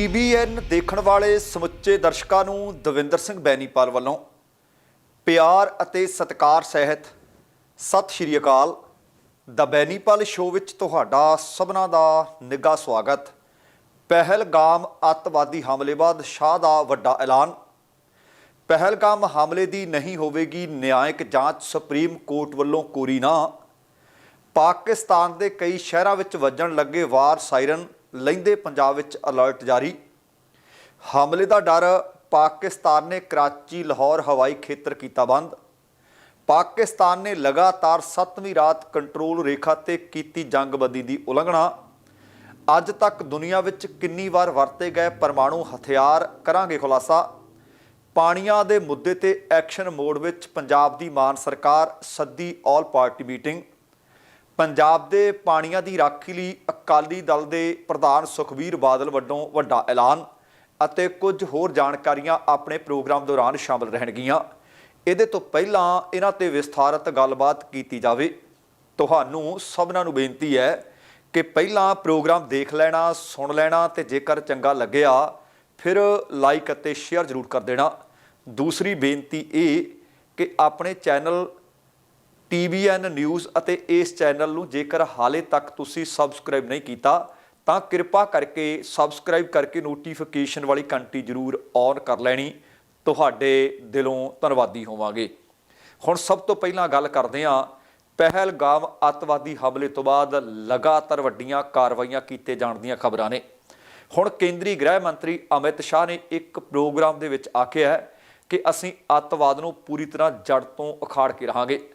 TBN ਦੇਖਣ ਵਾਲੇ ਸਮੁੱਚੇ ਦਰਸ਼ਕਾਂ ਨੂੰ ਦਵਿੰਦਰ ਸਿੰਘ ਬੈਨੀਪਾਲ ਵੱਲੋਂ ਪਿਆਰ ਅਤੇ ਸਤਿਕਾਰ ਸਹਿਤ ਸਤਿ ਸ਼੍ਰੀ ਅਕਾਲ। ਦਾ ਬੈਨੀਪਾਲ ਸ਼ੋਅ ਵਿੱਚ ਤੁਹਾਡਾ ਸਭਨਾਂ ਦਾ ਨਿੱਘਾ ਸਵਾਗਤ। ਪਹਿਲਗਾਮ ਅੱਤਵਾਦੀ ਹਮਲੇ ਬਾਅਦ ਸ਼ਾਹ ਦਾ ਵੱਡਾ ਐਲਾਨ। ਪਹਿਲਗਾਮ ਹਮਲੇ ਦੀ ਨਹੀਂ ਹੋਵੇਗੀ ਨਿਆਇਕ ਜਾਂਚ ਸੁਪਰੀਮ ਕੋਰਟ ਵੱਲੋਂ ਕੋਰੀ ਨਾ। ਪਾਕਿਸਤਾਨ ਦੇ ਕਈ ਸ਼ਹਿਰਾਂ ਵਿੱਚ ਵੱਜਣ ਲੱਗੇ ਵਾਰ ਸਾਇਰਨ ਲੈਂਦੇ ਪੰਜਾਬ ਵਿੱਚ ਅਲਰਟ ਜਾਰੀ। ਹਮਲੇ ਦਾ ਡਰ ਪਾਕਿਸਤਾਨ ਨੇ ਕਰਾਚੀ, ਲਾਹੌਰ, ਹਵਾਈ ਖੇਤਰ ਕੀਤਾ ਬੰਦ। ਪਾਕਿਸਤਾਨ ਨੇ ਲਗਾਤਾਰ 7ਵੀਂ ਰਾਤ ਕੰਟਰੋਲ ਰੇਖਾ ਤੇ ਕੀਤੀ ਜੰਗਬੰਦੀ ਦੀ ਉਲੰਘਣਾ। ਅੱਜ ਤੱਕ ਦੁਨੀਆ ਵਿੱਚ ਕਿੰਨੀ ਵਾਰ ਵਰਤੇ ਗਏ ਪਰਮਾਣੂ ਹਥਿਆਰ ਕਰਾਂਗੇ ਖੁਲਾਸਾ। ਪਾਣੀਆਂ ਦੇ ਮੁੱਦੇ ਤੇ ਐਕਸ਼ਨ ਮੋਡ ਵਿੱਚ ਪੰਜਾਬ ਦੀ ਮਾਨ ਸਰਕਾਰ ਸੱਦੀ ਆਲ ਪਾਰਟੀ ਮੀਟਿੰਗ। ਪੰਜਾਬ ਦੇ ਪਾਣੀਆਂ ਦੀ ਰਾਖੀ ਲਈ ਅਕਾਲੀ ਦਲ ਦੇ ਪ੍ਰਧਾਨ ਸੁਖਬੀਰ ਬਾਦਲ ਵੱਲੋਂ ਵੱਡਾ ਐਲਾਨ ਅਤੇ ਕੁਝ ਹੋਰ ਜਾਣਕਾਰੀਆਂ ਆਪਣੇ ਪ੍ਰੋਗਰਾਮ ਦੌਰਾਨ ਸ਼ਾਮਲ ਰਹਿਣਗੀਆਂ। ਇਹਦੇ ਤੋਂ ਪਹਿਲਾਂ ਇਹਨਾਂ ਤੇ ਵਿਸਥਾਰਤ ਗੱਲਬਾਤ ਕੀਤੀ ਜਾਵੇ। ਤੁਹਾਨੂੰ ਸਭਨਾਂ ਨੂੰ ਬੇਨਤੀ ਹੈ ਕਿ ਪਹਿਲਾਂ ਪ੍ਰੋਗਰਾਮ ਦੇਖ ਲੈਣਾ, ਸੁਣ ਲੈਣਾ ਤੇ ਜੇਕਰ ਚੰਗਾ ਲੱਗਿਆ, ਫਿਰ ਲਾਈਕ ਅਤੇ ਸ਼ੇਅਰ ਜ਼ਰੂਰ ਕਰ ਦੇਣਾ। ਦੂਸਰੀ ਬੇਨਤੀ ਇਹ ਕਿ ਆਪਣੇ ਚੈਨਲ TVN ਨਿਊਜ਼ ਅਤੇ ਇਸ ਚੈਨਲ ਨੂੰ ਜੇਕਰ ਹਾਲੇ ਤੱਕ ਤੁਸੀਂ ਸਬਸਕ੍ਰਾਈਬ ਨਹੀਂ ਕੀਤਾ, ਤਾਂ ਕਿਰਪਾ ਕਰਕੇ ਸਬਸਕ੍ਰਾਈਬ ਕਰਕੇ ਨੋਟੀਫਿਕੇਸ਼ਨ ਵਾਲੀ ਘੰਟੀ ਜ਼ਰੂਰ ਔਨ ਕਰ ਲੈਣੀ। ਤੁਹਾਡੇ ਦਿਲੋਂ ਧੰਨਵਾਦੀ ਹੋਵਾਂਗੇ। ਹੁਣ ਸਭ ਤੋਂ ਪਹਿਲਾਂ ਗੱਲ ਕਰਦੇ ਹਾਂ, ਪਹਿਲਗਾਮ ਅੱਤਵਾਦੀ ਹਮਲੇ ਤੋਂ ਬਾਅਦ ਲਗਾਤਾਰ ਵੱਡੀਆਂ ਕਾਰਵਾਈਆਂ ਕੀਤੇ ਜਾਣ ਦੀਆਂ ਖਬਰਾਂ ਨੇ। ਹੁਣ ਕੇਂਦਰੀ ਗ੍ਰਹਿ ਮੰਤਰੀ ਅਮਿਤ ਸ਼ਾਹ ਨੇ ਇੱਕ ਪ੍ਰੋਗਰਾਮ ਦੇ ਵਿੱਚ ਆਖਿਆ ਹੈ ਕਿ ਅਸੀਂ ਅੱਤਵਾਦ ਨੂੰ ਪੂਰੀ ਤਰ੍ਹਾਂ ਜੜ ਤੋਂ ਉਖਾੜ ਕੇ ਰਹਾਂਗੇ।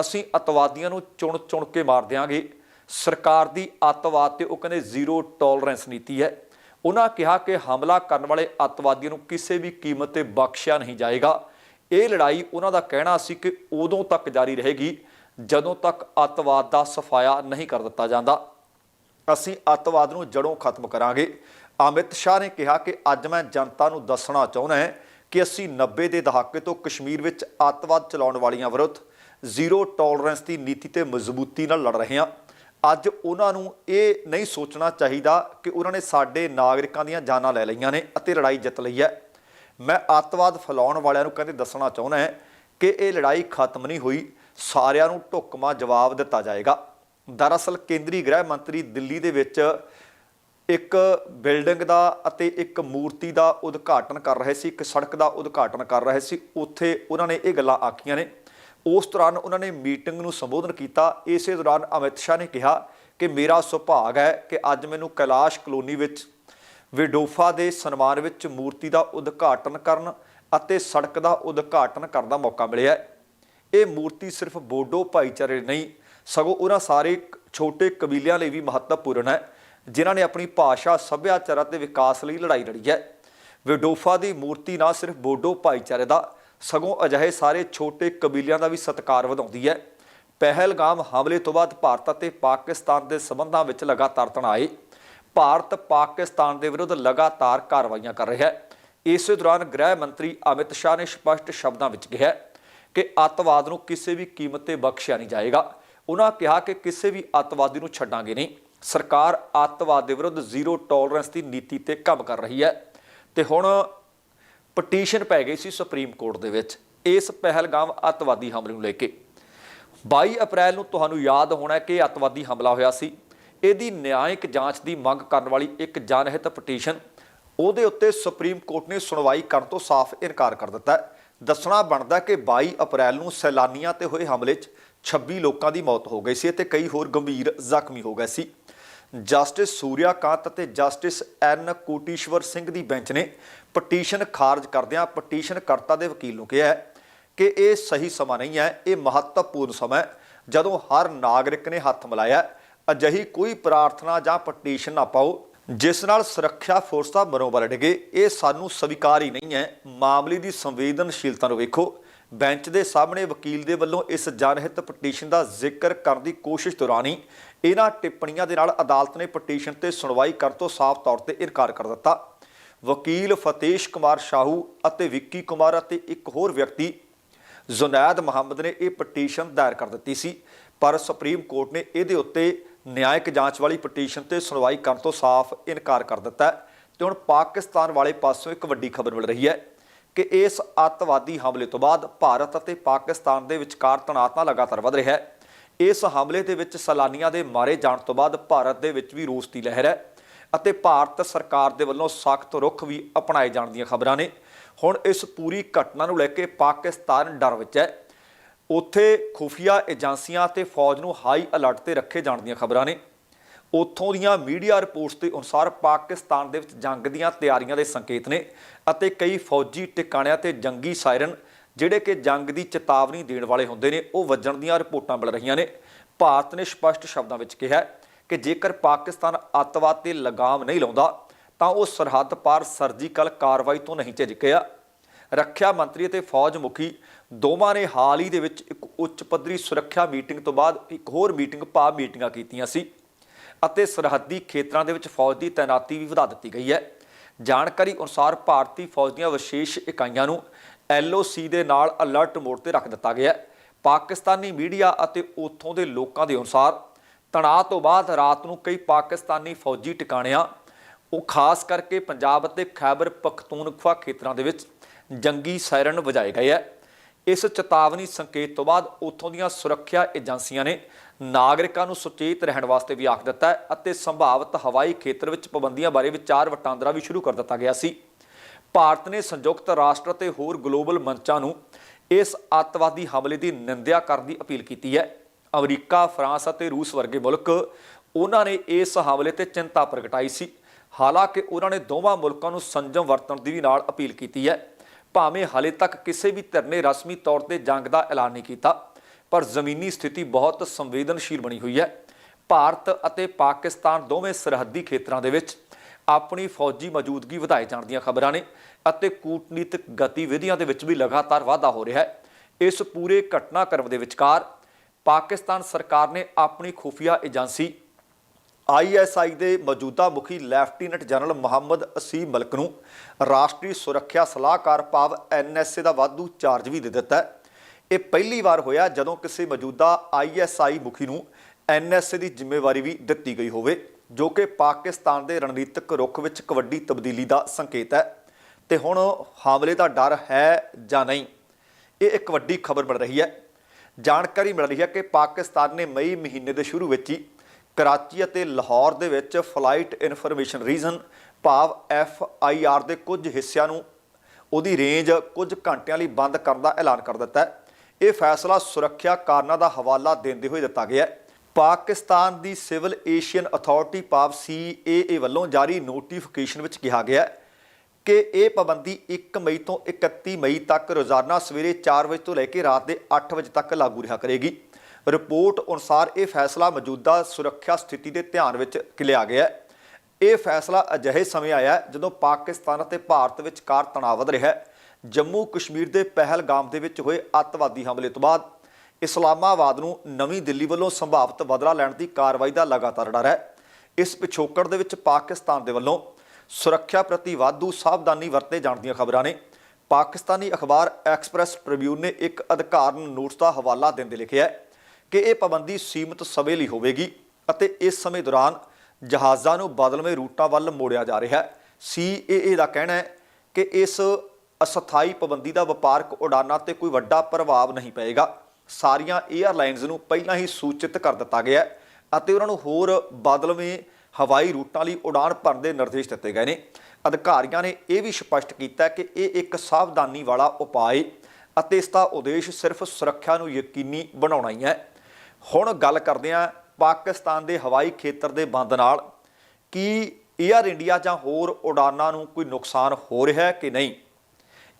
ਅਸੀਂ ਅੱਤਵਾਦੀਆਂ ਨੂੰ ਚੁਣ ਚੁਣ ਕੇ ਮਾਰ ਦਿਆਂਗੇ। ਸਰਕਾਰ ਦੀ ਅੱਤਵਾਦ ਤੇ ਉਹ ਕਹਿੰਦੇ ਜ਼ੀਰੋ ਟੋਲਰੈਂਸ ਨੀਤੀ ਹੈ। ਉਹਨਾਂ ਕਿਹਾ ਕਿ ਹਮਲਾ ਕਰਨ ਵਾਲੇ ਅੱਤਵਾਦੀਆਂ ਨੂੰ ਕਿਸੇ ਵੀ ਕੀਮਤ ਤੇ ਬਖਸ਼ਿਆ ਨਹੀਂ ਜਾਏਗਾ। ਇਹ ਲੜਾਈ ਉਹਨਾਂ ਦਾ ਕਹਿਣਾ ਸੀ ਕਿ ਉਦੋਂ ਤੱਕ ਜਾਰੀ ਰਹੇਗੀ, ਜਦੋਂ ਤੱਕ ਅੱਤਵਾਦ ਦਾ ਸਫਾਇਆ ਨਹੀਂ ਕਰ ਦਿੱਤਾ ਜਾਂਦਾ। ਅਸੀਂ ਅੱਤਵਾਦ ਨੂੰ ਜੜੋਂ ਖਤਮ ਕਰਾਂਗੇ। ਅਮਿਤ ਸ਼ਾਹ ਨੇ ਕਿਹਾ ਕਿ ਅੱਜ ਮੈਂ ਜਨਤਾ ਨੂੰ ਦੱਸਣਾ ਚਾਹੁੰਦਾ ਹਾਂ ਕਿ ਅਸੀਂ 90 ਦੇ ਦਹਾਕੇ ਤੋਂ ਕਸ਼ਮੀਰ ਵਿੱਚ ਅੱਤਵਾਦ ਚਲਾਉਣ ਵਾਲੀਆਂ ਵਿਰੁੱਧ ਜ਼ੀਰੋ ਟੋਲਰੈਂਸ ਦੀ ਨੀਤੀ ਤੇ ਮਜ਼ਬੂਤੀ ਨਾਲ ਲੜ ਰਹੇ ਹਾਂ। ਅੱਜ ਉਹਨਾਂ ਨੂੰ ਇਹ ਨਹੀਂ ਸੋਚਣਾ ਚਾਹੀਦਾ ਕਿ ਉਹਨਾਂ ਨੇ ਸਾਡੇ ਨਾਗਰਿਕਾਂ ਦੀਆਂ ਜਾਨਾਂ ਲੈ ਲਈਆਂ ਨੇ ਅਤੇ ਲੜਾਈ ਜਿੱਤ ਲਈ ਹੈ। ਮੈਂ ਅੱਤਵਾਦ ਫੈਲਾਉਣ ਵਾਲਿਆਂ ਨੂੰ ਕਹਿੰਦੇ ਦੱਸਣਾ ਚਾਹੁੰਦਾ ਹਾਂ ਕਿ ਇਹ ਲੜਾਈ ਖਤਮ ਨਹੀਂ ਹੋਈ, ਸਾਰਿਆਂ ਨੂੰ ਢੁਕਮਾ ਜਵਾਬ ਦਿੱਤਾ ਜਾਏਗਾ। ਦਰਅਸਲ ਕੇਂਦਰੀ ਗ੍ਰਹਿ ਮੰਤਰੀ ਦਿੱਲੀ ਦੇ ਵਿੱਚ ਇੱਕ ਬਿਲਡਿੰਗ ਦਾ ਅਤੇ ਇੱਕ ਮੂਰਤੀ ਦਾ ਉਦਘਾਟਨ ਕਰ ਰਹੇ ਸੀ, ਇੱਕ ਸੜਕ ਦਾ ਉਦਘਾਟਨ ਕਰ ਰਹੇ ਸੀ। ਉੱਥੇ ਉਹਨਾਂ ਨੇ ਇਹ ਗੱਲਾਂ ਆਖੀਆਂ ਨੇ। ਉਸ ਦੌਰਾਨ ਉਹਨਾਂ ਨੇ ਮੀਟਿੰਗ ਨੂੰ ਸੰਬੋਧਨ ਕੀਤਾ। ਇਸੇ ਦੌਰਾਨ ਅਮਿਤ ਸ਼ਾਹ ਨੇ ਕਿਹਾ ਕਿ ਮੇਰਾ ਸੁਭਾਗ ਹੈ ਕਿ ਅੱਜ ਮੈਨੂੰ ਕੈਲਾਸ਼ ਕਲੋਨੀ ਵਿੱਚ ਵਿਡੋਫਾ ਦੇ ਸਨਮਾਨ ਵਿੱਚ ਮੂਰਤੀ ਦਾ ਉਦਘਾਟਨ ਕਰਨ ਅਤੇ ਸੜਕ ਦਾ ਉਦਘਾਟਨ ਕਰਨ ਦਾ ਮੌਕਾ ਮਿਲਿਆ ਇਹ ਮੂਰਤੀ ਸਿਰਫ ਬੋਡੋ ਭਾਈਚਾਰੇ ਲਈ ਨਹੀਂ, ਸਗੋਂ ਉਹਨਾਂ ਸਾਰੇ ਛੋਟੇ ਕਬੀਲਿਆਂ ਲਈ ਵੀ ਮਹੱਤਵਪੂਰਨ ਹੈ, ਜਿਨ੍ਹਾਂ ਨੇ ਆਪਣੀ ਭਾਸ਼ਾ, ਸੱਭਿਆਚਾਰ ਅਤੇ ਵਿਕਾਸ ਲਈ ਲੜਾਈ ਲੜੀ ਹੈ। ਵਿਡੋਫਾ ਦੀ ਮੂਰਤੀ ਨਾ ਸਿਰਫ ਬੋਡੋ ਭਾਈਚਾਰੇ ਦਾ ਸਗੋਂ ਅਜਿਹੇ ਸਾਰੇ ਛੋਟੇ ਕਬੀਲਿਆਂ ਦਾ ਵੀ ਸਤਿਕਾਰ ਵਧਾਉਂਦੀ ਹੈ। ਪਹਿਲਗਾਮ ਹਮਲੇ ਤੋਂ ਬਾਅਦ ਭਾਰਤ ਅਤੇ ਪਾਕਿਸਤਾਨ ਦੇ ਸਬੰਧਾਂ ਵਿੱਚ ਲਗਾਤਾਰ ਤਣਾਅ ਭਾਰਤ ਪਾਕਿਸਤਾਨ ਦੇ ਵਿਰੁੱਧ ਲਗਾਤਾਰ ਕਾਰਵਾਈਆਂ ਕਰ ਰਿਹਾ ਹੈ। ਇਸੇ ਦੌਰਾਨ ਗ੍ਰਹਿ ਮੰਤਰੀ ਅਮਿਤ ਸ਼ਾਹ ਨੇ ਸਪਸ਼ਟ ਸ਼ਬਦਾਂ ਵਿੱਚ ਕਿਹਾ ਕਿ ਅੱਤਵਾਦ ਨੂੰ ਕਿਸੇ ਵੀ ਕੀਮਤ ਤੇ ਬਖਸ਼ਿਆ ਨਹੀਂ ਜਾਏਗਾ। ਉਹਨਾਂ ਕਿਹਾ ਕਿ ਕਿਸੇ ਵੀ ਅੱਤਵਾਦੀ ਨੂੰ ਛੱਡਾਂਗੇ ਨਹੀਂ। ਸਰਕਾਰ ਅੱਤਵਾਦ ਦੇ ਵਿਰੁੱਧ ਜ਼ੀਰੋ ਟੋਲਰੈਂਸ ਦੀ ਨੀਤੀ ਤੇ ਕੰਮ ਕਰ ਰਹੀ ਹੈ। ਤੇ ਹੁਣ ਪਟੀਸ਼ਨ ਪੈ ਗਈ ਸੀ ਸੁਪਰੀਮ ਕੋਰਟ ਦੇ ਵਿੱਚ। ਇਸ ਪਹਿਲਗਾਮ ਅੱਤਵਾਦੀ ਹਮਲੇ ਨੂੰ ਲੈ ਕੇ। 22 ਅਪ੍ਰੈਲ ਨੂੰ ਤੁਹਾਨੂੰ ਯਾਦ ਹੋਣਾ ਕਿ ਇਹ ਅੱਤਵਾਦੀ ਹਮਲਾ ਹੋਇਆ ਸੀ। ਇਹਦੀ ਨਿਆਂਇਕ ਜਾਂਚ ਦੀ ਮੰਗ ਕਰਨ ਵਾਲੀ ਇੱਕ ਜਨਹਿਤ ਪਟੀਸ਼ਨ ਉਹਦੇ ਉੱਤੇ ਸੁਪਰੀਮ ਕੋਰਟ ਨੇ ਸੁਣਵਾਈ ਕਰਨ ਤੋਂ ਸਾਫ਼ ਇਨਕਾਰ ਕਰ ਦਿੱਤਾ ਦੱਸਣਾ ਬਣਦਾ ਕਿ 22 ਅਪ੍ਰੈਲ ਨੂੰ ਸੈਲਾਨੀਆਂ ਤੇ ਹੋਏ ਹਮਲੇ 'ਚ 26 ਲੋਕਾਂ ਦੀ ਮੌਤ ਹੋ ਗਈ ਸੀ ਤੇ ਕਈ ਹੋਰ ਗੰਭੀਰ ਜ਼ਖਮੀ ਹੋ ਗਏ ਸੀ। ਜਸਟਿਸ ਸੂਰਿਆਕਾਂਤ ਅਤੇ ਜਸਟਿਸ ਐਨ ਕੋਟੀਸ਼ਵਰ ਸਿੰਘ ਦੀ ਬੈਂਚ ਨੇ ਪਟੀਸ਼ਨ ਖਾਰਜ ਕਰਦਿਆਂ ਪਟੀਸ਼ਨ ਕਰਤਾ ਦੇ ਵਕੀਲ ਨੂੰ ਕਿਹਾ ਕਿ ਇਹ ਸਹੀ ਸਮਾਂ ਨਹੀਂ ਹੈ, ਇਹ ਮਹੱਤਵਪੂਰਨ ਸਮਾਂ ਹੈ। ਜਦੋਂ ਹਰ ਨਾਗਰਿਕ ਨੇ ਹੱਥ ਮਿਲਾਇਆ, ਅਜਿਹੀ ਕੋਈ ਪ੍ਰਾਰਥਨਾ ਜਾਂ ਪਟੀਸ਼ਨ ਨਾ ਪਾਓ, ਜਿਸ ਨਾਲ ਸੁਰੱਖਿਆ ਫੋਰਸ ਦਾ ਮਨੋਬਲ ਡਿੱਗੇ, ਇਹ ਸਾਨੂੰ ਸਵੀਕਾਰ ਹੀ ਨਹੀਂ ਹੈ। ਮਾਮਲੇ ਦੀ ਸੰਵੇਦਨਸ਼ੀਲਤਾ ਨੂੰ ਵੇਖੋ। ਬੈਂਚ ਦੇ ਸਾਹਮਣੇ ਵਕੀਲ ਦੇ ਵੱਲੋਂ ਇਸ ਜਨਹਿਤ ਪਟੀਸ਼ਨ ਦਾ ਜ਼ਿਕਰ ਕਰਨ ਦੀ ਕੋਸ਼ਿਸ਼ ਦੌਰਾਨ ਹੀ ਇਹਨਾਂ ਟਿੱਪਣੀਆਂ ਦੇ ਨਾਲ ਅਦਾਲਤ ਨੇ ਪਟੀਸ਼ਨ ਤੇ ਸੁਣਵਾਈ ਕਰਨ ਤੋਂ ਸਾਫ਼ ਤੌਰ ਤੇ ਇਨਕਾਰ ਕਰ ਦਿੱਤਾ। ਵਕੀਲ ਫਤੇਸ਼ ਕੁਮਾਰ ਸ਼ਾਹੂ ਅਤੇ ਵਿੱਕੀ ਕੁਮਾਰ ਅਤੇ ਇੱਕ ਹੋਰ ਵਿਅਕਤੀ, ਜ਼ੁਨੈਦ ਮੁਹੰਮਦ ਨੇ ਇਹ ਪਟੀਸ਼ਨ ਦਾਇਰ ਕਰ ਦਿੱਤੀ ਸੀ। ਪਰ ਸੁਪਰੀਮ ਕੋਰਟ ਨੇ ਇਹਦੇ ਉੱਤੇ ਨਿਆਇਕ ਜਾਂਚ ਵਾਲੀ ਪਟੀਸ਼ਨ ਤੇ ਸੁਣਵਾਈ ਕਰਨ ਤੋਂ ਸਾਫ਼ ਇਨਕਾਰ ਕਰ ਦਿੱਤਾ ਹੈ ਤੇ ਹੁਣ ਪਾਕਿਸਤਾਨ ਵਾਲੇ ਪਾਸੋਂ ਇੱਕ ਵੱਡੀ ਖਬਰ ਮਿਲ ਰਹੀ ਹੈ ਕਿ ਇਸ ਅੱਤਵਾਦੀ ਹਮਲੇ ਤੋਂ ਬਾਅਦ ਭਾਰਤ ਅਤੇ ਪਾਕਿਸਤਾਨ ਦੇ ਵਿਚਕਾਰ ਤਣਾਅ ਲਗਾਤਾਰ ਵਧ ਰਿਹਾ ਹੈ। ਇਸ ਹਮਲੇ ਦੇ ਵਿੱਚ ਸੈਲਾਨੀਆਂ ਦੇ ਮਾਰੇ ਜਾਣ ਤੋਂ ਬਾਅਦ ਭਾਰਤ ਦੇ ਵਿੱਚ ਵੀ ਰੋਸ ਦੀ ਲਹਿਰ ਹੈ ਅਤੇ ਭਾਰਤ ਸਰਕਾਰ ਦੇ ਵੱਲੋਂ ਸਖਤ ਰੁਖ ਵੀ ਅਪਣਾਏ ਜਾਣ ਦੀਆਂ ਖਬਰਾਂ ਨੇ। ਹੁਣ ਇਸ ਪੂਰੀ ਘਟਨਾ ਨੂੰ ਲੈ ਕੇ ਪਾਕਿਸਤਾਨ ਡਰ ਵਿੱਚ ਹੈ। ਉੱਥੇ ਖੁਫੀਆ ਏਜੰਸੀਆਂ ਤੇ ਫੌਜ ਨੂੰ ਹਾਈ ਅਲਰਟ ਤੇ ਰੱਖੇ ਜਾਣ ਦੀਆਂ ਖਬਰਾਂ ਨੇ। ਉੱਥੋਂ ਦੀਆਂ ਮੀਡੀਆ ਰਿਪੋਰਟਸ ਦੇ ਅਨੁਸਾਰ ਪਾਕਿਸਤਾਨ ਦੇ ਵਿੱਚ ਜੰਗ ਦੀਆਂ ਤਿਆਰੀਆਂ ਦੇ ਸੰਕੇਤ ਨੇ ਅਤੇ ਕਈ ਫੌਜੀ ਟਿਕਾਣਿਆਂ ਤੇ ਜੰਗੀ ਸਾਇਰਨ ਜਿਹੜੇ ਕਿ ਜੰਗ ਦੀ ਚੇਤਾਵਨੀ ਦੇਣ ਵਾਲੇ ਹੁੰਦੇ ਨੇ, ਉਹ ਵੱਜਣ ਦੀਆਂ ਰਿਪੋਰਟਾਂ ਮਿਲ ਰਹੀਆਂ ਨੇ। ਭਾਰਤ ਨੇ ਸਪਸ਼ਟ ਸ਼ਬਦਾਂ ਵਿੱਚ ਕਿਹਾ ਕਿ ਜੇਕਰ ਪਾਕਿਸਤਾਨ ਅੱਤਵਾਦ ਤੇ ਲਗਾਮ ਨਹੀਂ ਲਾਉਂਦਾ, ਤਾਂ ਉਹ ਸਰਹੱਦ ਪਾਰ ਸਰਜੀਕਲ ਕਾਰਵਾਈ ਤੋਂ ਨਹੀਂ ਝਿਜਕਿਆ ਰੱਖਿਆ ਮੰਤਰੀ ਅਤੇ ਫੌਜ ਮੁਖੀ ਦੋਵਾਂ ਨੇ ਹਾਲ ਹੀ ਦੇ ਵਿੱਚ ਇੱਕ ਉੱਚ ਪੱਧਰੀ ਸੁਰੱਖਿਆ ਮੀਟਿੰਗ ਤੋਂ ਬਾਅਦ ਇੱਕ ਹੋਰ ਮੀਟਿੰਗ ਭਾਵ ਮੀਟਿੰਗਾਂ ਕੀਤੀਆਂ ਸੀ ਅਤੇ ਸਰਹੱਦੀ ਖੇਤਰਾਂ ਦੇ ਵਿੱਚ ਫੌਜ ਦੀ ਤਾਇਨਾਤੀ ਵੀ ਵਧਾ ਦਿੱਤੀ ਗਈ ਹੈ। ਜਾਣਕਾਰੀ ਅਨੁਸਾਰ ਭਾਰਤੀ ਫੌਜ ਦੀਆਂ ਵਿਸ਼ੇਸ਼ ਇਕਾਈਆਂ ਨੂੰ LOC ਦੇ ਨਾਲ ਅਲਰਟ ਮੋਡ ਤੇ ਰੱਖ ਦਿੱਤਾ ਗਿਆ ਹੈ। ਪਾਕਿਸਤਾਨੀ ਮੀਡੀਆ ਅਤੇ ਉੱਥੋਂ ਦੇ ਲੋਕਾਂ ਦੇ ਅਨੁਸਾਰ ਤਣਾਅ ਤੋਂ ਬਾਅਦ ਰਾਤ ਨੂੰ ਕਈ ਪਾਕਿਸਤਾਨੀ ਫੌਜੀ ਟਿਕਾਣਿਆਂ, ਉਹ ਖਾਸ ਕਰਕੇ ਪੰਜਾਬ ਅਤੇ ਖੈਬਰ ਪਖਤੂਨਖਵਾ ਖੇਤਰਾਂ ਦੇ ਵਿੱਚ ਜੰਗੀ ਸਾਇਰਨ ਵਜਾਏ ਗਏ ਹੈ। ਇਸ ਚੇਤਾਵਨੀ ਸੰਕੇਤ ਤੋਂ ਬਾਅਦ ਉੱਥੋਂ ਦੀਆਂ ਸੁਰੱਖਿਆ ਏਜੰਸੀਆਂ ਨੇ ਨਾਗਰਿਕਾਂ ਨੂੰ ਸੁਚੇਤ ਰਹਿਣ ਵਾਸਤੇ ਵੀ ਆਖ ਦਿੱਤਾ ਹੈ ਅਤੇ ਸੰਭਾਵਿਤ ਹਵਾਈ ਖੇਤਰ ਵਿੱਚ ਪਾਬੰਦੀਆਂ ਬਾਰੇ ਵਿਚਾਰ ਵਟਾਂਦਰਾ ਵੀ ਸ਼ੁਰੂ ਕਰ ਦਿੱਤਾ ਗਿਆ ਸੀ। ਭਾਰਤ ਨੇ ਸੰਯੁਕਤ ਰਾਸ਼ਟਰ ਤੇ ਹੋਰ ਗਲੋਬਲ ਮੰਚਾਂ ਨੂੰ ਇਸ ਅੱਤਵਾਦੀ ਹਮਲੇ ਦੀ ਨਿੰਦਿਆ ਕਰਨ ਦੀ ਅਪੀਲ ਕੀਤੀ ਹੈ। ਅਮਰੀਕਾ, ਫਰਾਂਸ ਅਤੇ ਰੂਸ ਵਰਗੇ ਮੁਲਕ ਉਹਨਾਂ ਨੇ ਇਸ ਹਮਲੇ ਤੇ ਚਿੰਤਾ ਪ੍ਰਗਟਾਈ ਸੀ। ਹਾਲਾਂਕਿ ਉਹਨਾਂ ਨੇ ਦੋਵਾਂ ਮੁਲਕਾਂ ਨੂੰ ਸੰਜਮ ਵਰਤਣ ਦੀ ਵੀ ਨਾਲ ਅਪੀਲ ਕੀਤੀ ਹੈ। ਭਾਵੇਂ ਹਾਲੇ ਤੱਕ ਕਿਸੇ ਵੀ ਧਿਰ ਨੇ ਰਸਮੀ ਤੌਰ ਤੇ ਜੰਗ ਦਾ ਐਲਾਨ ਨਹੀਂ ਕੀਤਾ, ਪਰ ਜ਼ਮੀਨੀ ਸਥਿਤੀ ਬਹੁਤ ਸੰਵੇਦਨਸ਼ੀਲ ਬਣੀ ਹੋਈ ਹੈ। ਭਾਰਤ ਅਤੇ ਪਾਕਿਸਤਾਨ ਦੋਵੇਂ ਸਰਹੱਦੀ ਖੇਤਰਾਂ ਦੇ ਵਿੱਚ ਆਪਣੀ ਫੌਜੀ ਮੌਜੂਦਗੀ ਵਧਾਏ ਜਾਣ ਦੀਆਂ ਖਬਰਾਂ ਨੇ ਅਤੇ ਕੂਟਨੀਤਿਕ ਗਤੀਵਿਧੀਆਂ ਦੇ ਵਿੱਚ ਵੀ ਲਗਾਤਾਰ ਵਾਧਾ ਹੋ ਰਿਹਾ ਹੈ। ਇਸ ਪੂਰੇ ਘਟਨਾਕ੍ਰਮ ਦੇ ਵਿਚਕਾਰ ਪਾਕਿਸਤਾਨ ਸਰਕਾਰ ਨੇ ਆਪਣੀ ਖੁਫੀਆ ਏਜੰਸੀ ਆਈਐਸਆਈ ਦੇ ਮੌਜੂਦਾ ਮੁਖੀ ਲੈਫਟੀਨੈਂਟ ਜਨਰਲ ਮੁਹੰਮਦ ਅਸੀਮ ਮਲਕ ਨੂੰ ਰਾਸ਼ਟਰੀ ਸੁਰੱਖਿਆ ਸਲਾਹਕਾਰ ਭਾਵ ਐਨਐਸਏ ਦਾ ਵਾਧੂ ਚਾਰਜ ਵੀ ਦੇ ਦਿੱਤਾ ਹੈ। ਇਹ ਪਹਿਲੀ ਵਾਰ ਹੋਇਆ ਜਦੋਂ ਕਿਸੇ ਮੌਜੂਦਾ ਆਈਐਸਆਈ ਮੁਖੀ ਨੂੰ ਐਨਐਸਏ ਦੀ ਜ਼ਿੰਮੇਵਾਰੀ ਵੀ ਦਿੱਤੀ ਗਈ ਹੋਵੇ, ਜੋ ਕਿ ਪਾਕਿਸਤਾਨ ਦੇ ਰਣਨੀਤਿਕ ਰੁਖ ਵਿੱਚ ਇੱਕ ਵੱਡੀ ਤਬਦੀਲੀ ਦਾ ਸੰਕੇਤ ਹੈ। ਤੇ ਹੁਣ ਹਮਲੇ ਦਾ ਡਰ ਹੈ ਜਾਂ ਨਹੀਂ, ਇਹ ਇੱਕ ਵੱਡੀ ਖਬਰ ਮਿਲ ਰਹੀ ਹੈ। ਜਾਣਕਾਰੀ ਮਿਲ ਰਹੀ ਹੈ ਕਿ ਪਾਕਿਸਤਾਨ ਨੇ ਮਈ ਮਹੀਨੇ ਦੇ ਸ਼ੁਰੂ ਵਿੱਚ ਹੀ ਕਰਾਚੀ ਅਤੇ ਲਾਹੌਰ ਦੇ ਵਿੱਚ ਫਲਾਈਟ ਇਨਫੋਰਮੇਸ਼ਨ ਰੀਜਨ ਭਾਵ ਐਫ ਆਈ ਆਰ ਦੇ ਕੁਝ ਹਿੱਸਿਆਂ ਨੂੰ ਉਹਦੀ ਰੇਂਜ ਕੁਝ ਘੰਟਿਆਂ ਲਈ ਬੰਦ ਕਰਨ ਦਾ ਐਲਾਨ ਕਰ ਦਿੱਤਾ ਹੈ। ਇਹ ਫੈਸਲਾ ਸੁਰੱਖਿਆ ਕਾਰਨਾਂ ਦਾ ਹਵਾਲਾ ਦਿੰਦੇ ਹੋਏ ਦਿੱਤਾ ਗਿਆ ਹੈ। ਪਾਕਿਸਤਾਨ ਦੀ ਸਿਵਲ ਏਸ਼ੀਅਨ ਅਥਾਰਟੀ ਭਾਵ ਸੀਏਏ ਵੱਲੋਂ ਜਾਰੀ ਨੋਟੀਫਿਕੇਸ਼ਨ ਵਿੱਚ ਕਿਹਾ ਗਿਆ ਹੈ ਕਿ ਇਹ ਪਾਬੰਦੀ 1 ਮਈ ਤੋਂ 31 ਮਈ ਤੱਕ ਰੋਜ਼ਾਨਾ ਸਵੇਰੇ 4 ਵਜੇ ਤੋਂ ਲੈ ਕੇ ਰਾਤ ਦੇ 8 ਵਜੇ ਤੱਕ ਲਾਗੂ ਰਿਹਾ ਕਰੇਗੀ। ਰਿਪੋਰਟ ਅਨੁਸਾਰ ਇਹ ਫੈਸਲਾ ਮੌਜੂਦਾ ਸੁਰੱਖਿਆ ਸਥਿਤੀ ਦੇ ਧਿਆਨ ਵਿੱਚ ਲਿਆ ਗਿਆ ਹੈ। ਇਹ ਫੈਸਲਾ ਅਜਿਹੇ ਸਮੇਂ ਆਇਆ ਜਦੋਂ ਪਾਕਿਸਤਾਨ ਅਤੇ ਭਾਰਤ ਵਿਚਕਾਰ ਤਣਾਅ ਵਧ ਰਿਹਾ ਹੈ। ਜੰਮੂ ਕਸ਼ਮੀਰ ਦੇ ਪਹਿਲਗਾਮ ਦੇ ਵਿੱਚ ਹੋਏ ਅੱਤਵਾਦੀ ਹਮਲੇ ਤੋਂ ਬਾਅਦ ਇਸਲਾਮਾਬਾਦ ਨੂੰ ਨਵੀਂ ਦਿੱਲੀ ਵੱਲੋਂ ਸੰਭਾਵਿਤ ਬਦਲਾ ਲੈਣ ਦੀ ਕਾਰਵਾਈ ਦਾ ਲਗਾਤਾਰ ਡਰ ਹੈ। ਇਸ ਪਿਛੋਕੜ ਦੇ ਵਿੱਚ ਪਾਕਿਸਤਾਨ ਦੇ ਵੱਲੋਂ ਸੁਰੱਖਿਆ ਪ੍ਰਤੀ ਵਾਧੂ ਸਾਵਧਾਨੀ ਵਰਤੇ ਜਾਣ ਦੀਆਂ ਖਬਰਾਂ ਨੇ। ਪਾਕਿਸਤਾਨੀ ਅਖਬਾਰ ਐਕਸਪ੍ਰੈਸ ਟ੍ਰਿਬਿਊਨ ਨੇ ਇੱਕ ਅਧਿਕਾਰ ਨੂੰ ਨੋਟਿਸ ਦਾ ਹਵਾਲਾ ਦਿੰਦੇ ਲਿਖਿਆ ਹੈ। ਕਿ ਇਹ ਪਾਬੰਦੀ ਸੀਮਿਤ ਸਮੇਂ ਲਈ ਹੋਵੇਗੀ ਅਤੇ ਇਸ ਸਮੇਂ ਦੌਰਾਨ ਜਹਾਜ਼ਾਂ ਨੂੰ ਬਦਲਵੇਂ ਰੂਟਾਂ ਵੱਲ ਮੋੜਿਆ ਜਾ ਰਿਹਾ ਹੈ। ਸੀਏਏ ਦਾ ਕਹਿਣਾ ਹੈ ਕਿ ਇਸ ਅਸਥਾਈ ਪਾਬੰਦੀ ਦਾ ਵਪਾਰਕ ਉਡਾਨਾਂ ਤੇ ਕੋਈ ਵੱਡਾ ਪ੍ਰਭਾਵ ਨਹੀਂ ਪਏਗਾ। ਸਾਰੀਆਂ 에ਅਰਲਾਈਨਜ਼ ਨੂੰ ਪਹਿਲਾਂ ਹੀ ਸੂਚਿਤ ਕਰ ਦਿੱਤਾ ਗਿਆ ਹੈ ਅਤੇ ਉਹਨਾਂ ਨੂੰ ਹੋਰ ਬਦਲਵੇਂ ਹਵਾਈ ਰੂਟਾਂ ਲਈ ਉਡਾਨ ਭਰਨ ਦੇ ਨਿਰਦੇਸ਼ ਦਿੱਤੇ ਗਏ ਨੇ। ਅਧਿਕਾਰੀਆਂ ਨੇ ਇਹ ਵੀ ਸਪਸ਼ਟ ਕੀਤਾ ਕਿ ਇਹ ਇੱਕ ਸਾਵਧਾਨੀ ਵਾਲਾ ਉਪਾਅ ਹੈ ਅਤੇ ਇਸ ਦਾ ਉਦੇਸ਼ ਸਿਰਫ ਸੁਰੱਖਿਆ ਨੂੰ ਯਕੀਨੀ ਬਣਾਉਣਾ ਹੀ ਹੈ। ਹੁਣ ਗੱਲ ਕਰਦੇ ਹਾਂ ਪਾਕਿਸਤਾਨ ਦੇ ਹਵਾਈ ਖੇਤਰ ਦੇ ਬੰਦ ਨਾਲ। ਕੀ 에ਅਰ ਇੰਡੀਆ ਜਾਂ ਹੋਰ ਉਡਾਨਾਂ ਨੂੰ ਕੋਈ ਨੁਕਸਾਨ ਹੋ ਰਿਹਾ ਹੈ ਕਿ ਨਹੀਂ?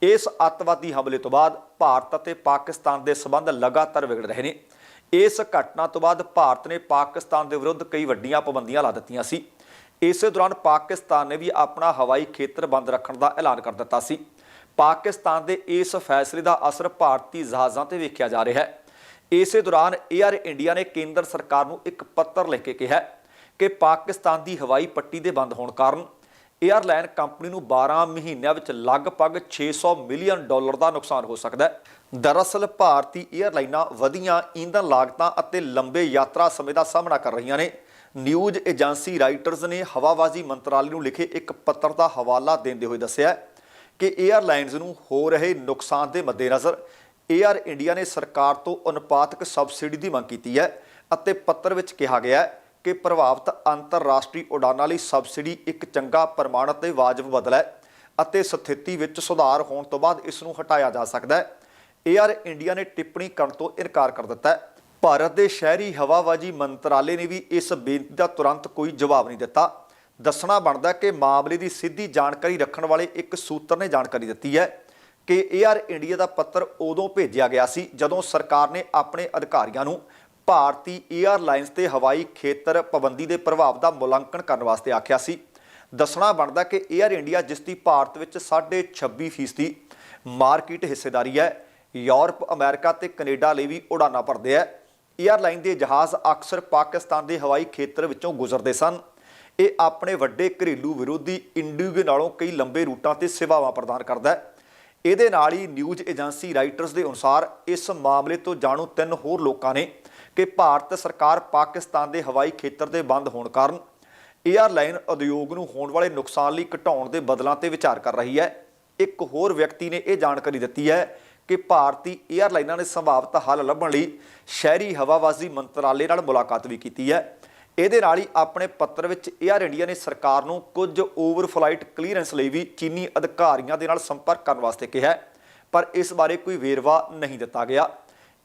ਇਸ ਅੱਤਵਾਦੀ ਹਮਲੇ ਤੋਂ ਬਾਅਦ ਭਾਰਤ ਅਤੇ ਪਾਕਿਸਤਾਨ ਦੇ ਸਬੰਧ ਲਗਾਤਾਰ ਵਿਗੜ ਰਹੇ ਨੇ। ਇਸ ਘਟਨਾ ਤੋਂ ਬਾਅਦ ਭਾਰਤ ਨੇ ਪਾਕਿਸਤਾਨ ਦੇ ਵਿਰੁੱਧ ਕਈ ਵੱਡੀਆਂ ਪਾਬੰਦੀਆਂ ਲਾ ਦਿੱਤੀਆਂ ਸੀ। ਇਸੇ ਦੌਰਾਨ ਪਾਕਿਸਤਾਨ ਨੇ ਵੀ ਆਪਣਾ ਹਵਾਈ ਖੇਤਰ ਬੰਦ ਰੱਖਣ ਦਾ ਐਲਾਨ ਕਰ ਦਿੱਤਾ ਸੀ। ਪਾਕਿਸਤਾਨ ਦੇ ਇਸ ਫੈਸਲੇ ਦਾ ਅਸਰ ਭਾਰਤੀ ਜਹਾਜ਼ਾਂ ਤੇ ਵੇਖਿਆ ਜਾ ਰਿਹਾ ਹੈ। ਇਸੇ ਦੌਰਾਨ ਏਅਰ ਇੰਡੀਆ ਨੇ ਕੇਂਦਰ ਸਰਕਾਰ ਨੂੰ ਇੱਕ ਪੱਤਰ ਲਿਖ ਕੇ ਕਿਹਾ ਕਿ ਪਾਕਿਸਤਾਨ ਦੀ ਹਵਾਈ ਪੱਟੀ ਦੇ ਬੰਦ ਹੋਣ ਕਾਰਨ ਏਅਰਲਾਈਨ ਕੰਪਨੀ ਨੂੰ 12 ਮਹੀਨਿਆਂ ਵਿੱਚ ਲਗਭਗ 600 ਮਿਲੀਅਨ ਡਾਲਰ ਦਾ ਨੁਕਸਾਨ ਹੋ ਸਕਦਾ ਹੈ। ਦਰਅਸਲ, ਭਾਰਤੀ ਏਅਰਲਾਈਨਾਂ ਵਧੀਆਂ ਈਂਧਨ ਲਾਗਤਾਂ ਅਤੇ ਲੰਬੇ ਯਾਤਰਾ ਸਮੇਂ ਦਾ ਸਾਹਮਣਾ ਕਰ ਰਹੀਆਂ ਨੇ। ਨਿਊਜ਼ ਏਜੰਸੀ ਰਾਈਟਰਸ ਨੇ ਹਵਾਬਾਜ਼ੀ ਮੰਤਰਾਲੇ ਨੂੰ ਲਿਖੇ ਇੱਕ ਪੱਤਰ ਦਾ ਹਵਾਲਾ ਦਿੰਦੇ ਹੋਏ ਦੱਸਿਆ ਕਿ 에ਅਰਲਾਈਨਸ ਨੂੰ ਹੋ ਰਹੇ ਨੁਕਸਾਨ ਦੇ ਮੱਦੇਨਜ਼ਰ 에ਅਰ ਇੰਡੀਆ ਨੇ ਸਰਕਾਰ ਤੋਂ ਅਨੁਪਾਤਕ ਸਬਸਿਡੀ ਦੀ ਮੰਗ ਕੀਤੀ ਹੈ ਅਤੇ ਪੱਤਰ ਵਿੱਚ ਕਿਹਾ ਗਿਆ ਹੈ ਕਿ ਪ੍ਰਭਾਵਿਤ ਅੰਤਰਰਾਸ਼ਟਰੀ ਉਡਾਨਾਂ ਲਈ ਸਬਸਿਡੀ ਇੱਕ ਚੰਗਾ ਪ੍ਰਮਾਣਿਤ ਤੇ ਵਾਜਬ ਬਦਲ ਹੈ ਅਤੇ ਸਥਿਤੀ ਵਿੱਚ ਸੁਧਾਰ ਹੋਣ ਤੋਂ ਬਾਅਦ ਇਸ ਨੂੰ ਹਟਾਇਆ ਜਾ ਸਕਦਾ ਹੈ। 에ਅਰ ਇੰਡੀਆ ਨੇ ਟਿੱਪਣੀ ਕਰਨ ਤੋਂ ਇਨਕਾਰ ਕਰ ਦਿੱਤਾ ਹੈ। ਭਾਰਤ ਦੇ ਸ਼ਹਿਰੀ ਹਵਾਬਾਜ਼ੀ ਮੰਤਰਾਲੇ ਨੇ ਵੀ ਇਸ ਬੇਨਤੀ ਦਾ ਤੁਰੰਤ ਕੋਈ ਜਵਾਬ ਨਹੀਂ ਦਿੱਤਾ। ਦੱਸਣਾ ਬਣਦਾ ਕਿ ਮਾਮਲੇ ਦੀ ਸਿੱਧੀ ਜਾਣਕਾਰੀ ਰੱਖਣ ਵਾਲੇ ਇੱਕ ਸੂਤਰ ਨੇ ਜਾਣਕਾਰੀ ਦਿੱਤੀ ਹੈ ਕਿ 에ਅਰ ਇੰਡੀਆ ਦਾ ਪੱਤਰ ਉਦੋਂ ਭੇਜਿਆ ਗਿਆ ਸੀ ਜਦੋਂ ਸਰਕਾਰ ਨੇ ਆਪਣੇ ਅਧਿਕਾਰੀਆਂ ਨੂੰ ਭਾਰਤੀ 에ਅਰਲਾਈਨਸ ਤੇ ਹਵਾਈ ਖੇਤਰ ਪਾਬੰਦੀ ਦੇ ਪ੍ਰਭਾਵ ਦਾ ਮੁਲਾਂਕਣ ਕਰਨ ਵਾਸਤੇ ਆਖਿਆ ਸੀ। ਦੱਸਣਾ ਬਣਦਾ ਕਿ 에ਅਰ ਇੰਡੀਆ ਜਿਸ ਦੀ ਭਾਰਤ ਵਿੱਚ 26.5% ਫੀਸਦੀ ਮਾਰਕੀਟ ਹਿੱਸੇਦਾਰੀ ਹੈ, ਯੂਰਪ, ਅਮਰੀਕਾ ਤੇ ਕੈਨੇਡਾ ਲਈ ਵੀ ਉਡਾਨਾਂ ਭਰਦੇ ਹੈ। 에ਅਰਲਾਈਨ ਦੇ ਜਹਾਜ਼ ਅਕਸਰ ਪਾਕਿਸਤਾਨ ਦੇ ਹਵਾਈ ਖੇਤਰ ਵਿੱਚੋਂ ਗੁਜ਼ਰਦੇ ਸਨ। ਇਹ ਆਪਣੇ ਵੱਡੇ ਘਰੇਲੂ ਵਿਰੋਧੀ ਇੰਡੀਗੋ ਨਾਲੋਂ ਕਈ ਲੰਬੇ ਰੂਟਾਂ ਤੇ ਸੇਵਾਵਾਂ ਪ੍ਰਦਾਨ ਕਰਦਾ ਹੈ। ਇਹਦੇ ਨਾਲ ਹੀ ਨਿਊਜ਼ ਏਜੰਸੀ ਰਾਈਟਰਸ ਦੇ ਅਨੁਸਾਰ ਇਸ ਮਾਮਲੇ ਤੋਂ ਜਾਣੂ ਤਿੰਨ ਹੋਰ ਲੋਕਾਂ ਨੇ ਕਿ ਭਾਰਤ ਸਰਕਾਰ ਪਾਕਿਸਤਾਨ ਦੇ ਹਵਾਈ ਖੇਤਰ ਦੇ ਬੰਦ ਹੋਣ ਕਾਰਨ 에ਅਰਲਾਈਨ ਉਦਯੋਗ ਨੂੰ ਹੋਣ ਵਾਲੇ ਨੁਕਸਾਨ ਲਈ ਘਟਾਉਣ ਦੇ ਬਦਲਾਂ ਤੇ ਵਿਚਾਰ ਕਰ ਰਹੀ ਹੈ। ਇੱਕ ਹੋਰ ਵਿਅਕਤੀ ਨੇ ਇਹ ਜਾਣਕਾਰੀ ਦਿੱਤੀ ਹੈ ਕਿ ਭਾਰਤੀ 에ਅਰਲਾਈਨਾਂ ਨੇ ਸੰਭਾਵਤ ਹੱਲ ਲੱਭਣ ਲਈ ਸ਼ਹਿਰੀ ਹਵਾਬਾਜ਼ੀ ਮੰਤਰਾਲੇ ਨਾਲ ਮੁਲਾਕਾਤ ਵੀ ਕੀਤੀ ਹੈ। ਇਹਦੇ ਨਾਲ ਹੀ ਆਪਣੇ ਪੱਤਰ ਵਿੱਚ 에ਅਰ ਇੰਡੀਆ ਨੇ ਸਰਕਾਰ ਨੂੰ ਕੁਝ ਓਵਰਫਲਾਈਟ ਕਲੀਅਰੈਂਸ ਲਈ ਵੀ ਚੀਨੀ ਅਧਿਕਾਰੀਆਂ ਦੇ ਨਾਲ ਸੰਪਰਕ ਕਰਨ ਵਾਸਤੇ ਕਿਹਾ ਪਰ ਇਸ ਬਾਰੇ ਕੋਈ ਵੇਰਵਾ ਨਹੀਂ ਦਿੱਤਾ ਗਿਆ।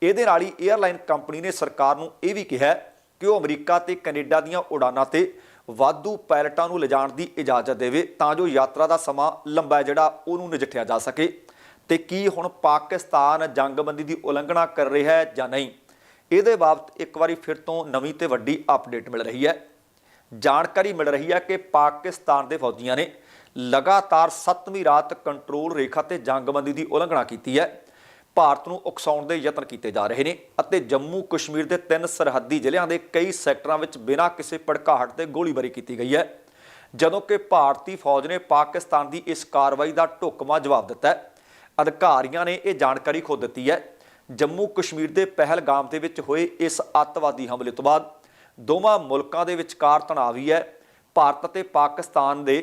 ਇਹਦੇ ਨਾਲ ਹੀ 에ਅਰਲਾਈਨ ਕੰਪਨੀ ਨੇ ਸਰਕਾਰ ਨੂੰ ਇਹ ਵੀ ਕਿਹਾ ਕਿ ਉਹ ਅਮਰੀਕਾ ਤੇ ਕੈਨੇਡਾ ਦੀਆਂ ਉਡਾਨਾਂ ਤੇ ਵਾਧੂ ਪਾਇਲਟਾਂ ਨੂੰ ਲਿਜਾਣ ਦੀ ਇਜਾਜ਼ਤ ਦੇਵੇ ਤਾਂ ਜੋ ਯਾਤਰਾ ਦਾ ਸਮਾਂ ਲੰਬਾ ਜਿਹੜਾ ਉਹਨੂੰ ਨਜਿੱਠਿਆ ਜਾ ਸਕੇ। ਤੇ ਕੀ ਹੁਣ ਪਾਕਿਸਤਾਨ ਜੰਗਬੰਦੀ ਦੀ ਉਲੰਘਣਾ ਕਰ ਰਿਹਾ ਹੈ ਜਾਂ ਨਹੀਂ? ਇਹਦੇ ਬਾਬਤ ਇੱਕ ਵਾਰੀ ਫਿਰ ਤੋਂ ਨਵੀਂ ਤੇ ਵੱਡੀ ਅਪਡੇਟ ਮਿਲ ਰਹੀ ਹੈ। ਜਾਣਕਾਰੀ ਮਿਲ ਰਹੀ ਹੈ ਕਿ ਪਾਕਿਸਤਾਨ ਦੇ ਫੌਜੀਆਂ ਨੇ ਲਗਾਤਾਰ 7ਵੀਂ ਰਾਤ ਕੰਟਰੋਲ ਰੇਖਾ ਤੇ ਜੰਗਬੰਦੀ ਦੀ ਉਲੰਘਣਾ ਕੀਤੀ ਹੈ। ਭਾਰਤ ਨੂੰ ਉਕਸਾਉਣ ਦੇ ਯਤਨ ਕੀਤੇ ਜਾ ਰਹੇ ਨੇ ਅਤੇ ਜੰਮੂ ਕਸ਼ਮੀਰ ਦੇ ਤਿੰਨ ਸਰਹੱਦੀ ਜ਼ਿਲ੍ਹਿਆਂ ਦੇ ਕਈ ਸੈਕਟਰਾਂ ਵਿੱਚ ਬਿਨਾਂ ਕਿਸੇ ਭੜਕਾਹਟ ਤੇ ਗੋਲੀਬਾਰੀ ਕੀਤੀ ਗਈ ਹੈ। ਜਦੋਂ ਕਿ ਭਾਰਤੀ ਫੌਜ ਨੇ ਪਾਕਿਸਤਾਨ ਦੀ ਇਸ ਕਾਰਵਾਈ ਦਾ ਢੁਕਵਾਂ ਜਵਾਬ ਦਿੱਤਾ ਹੈ। ਅਧਿਕਾਰੀਆਂ ਨੇ ਇਹ ਜਾਣਕਾਰੀ ਖੁਦ ਦਿੱਤੀ ਹੈ ਜੰਮੂ ਕਸ਼ਮੀਰ ਦੇ ਪਹਿਲਗਾਮ ਦੇ ਵਿੱਚ ਹੋਏ ਇਸ ਅੱਤਵਾਦੀ ਹਮਲੇ ਤੋਂ ਬਾਅਦ ਦੋਵਾਂ ਮੁਲਕਾਂ ਦੇ ਵਿਚਕਾਰ ਤਣਾਅ ਵੀ ਹੈ। ਭਾਰਤ ਅਤੇ ਪਾਕਿਸਤਾਨ ਦੇ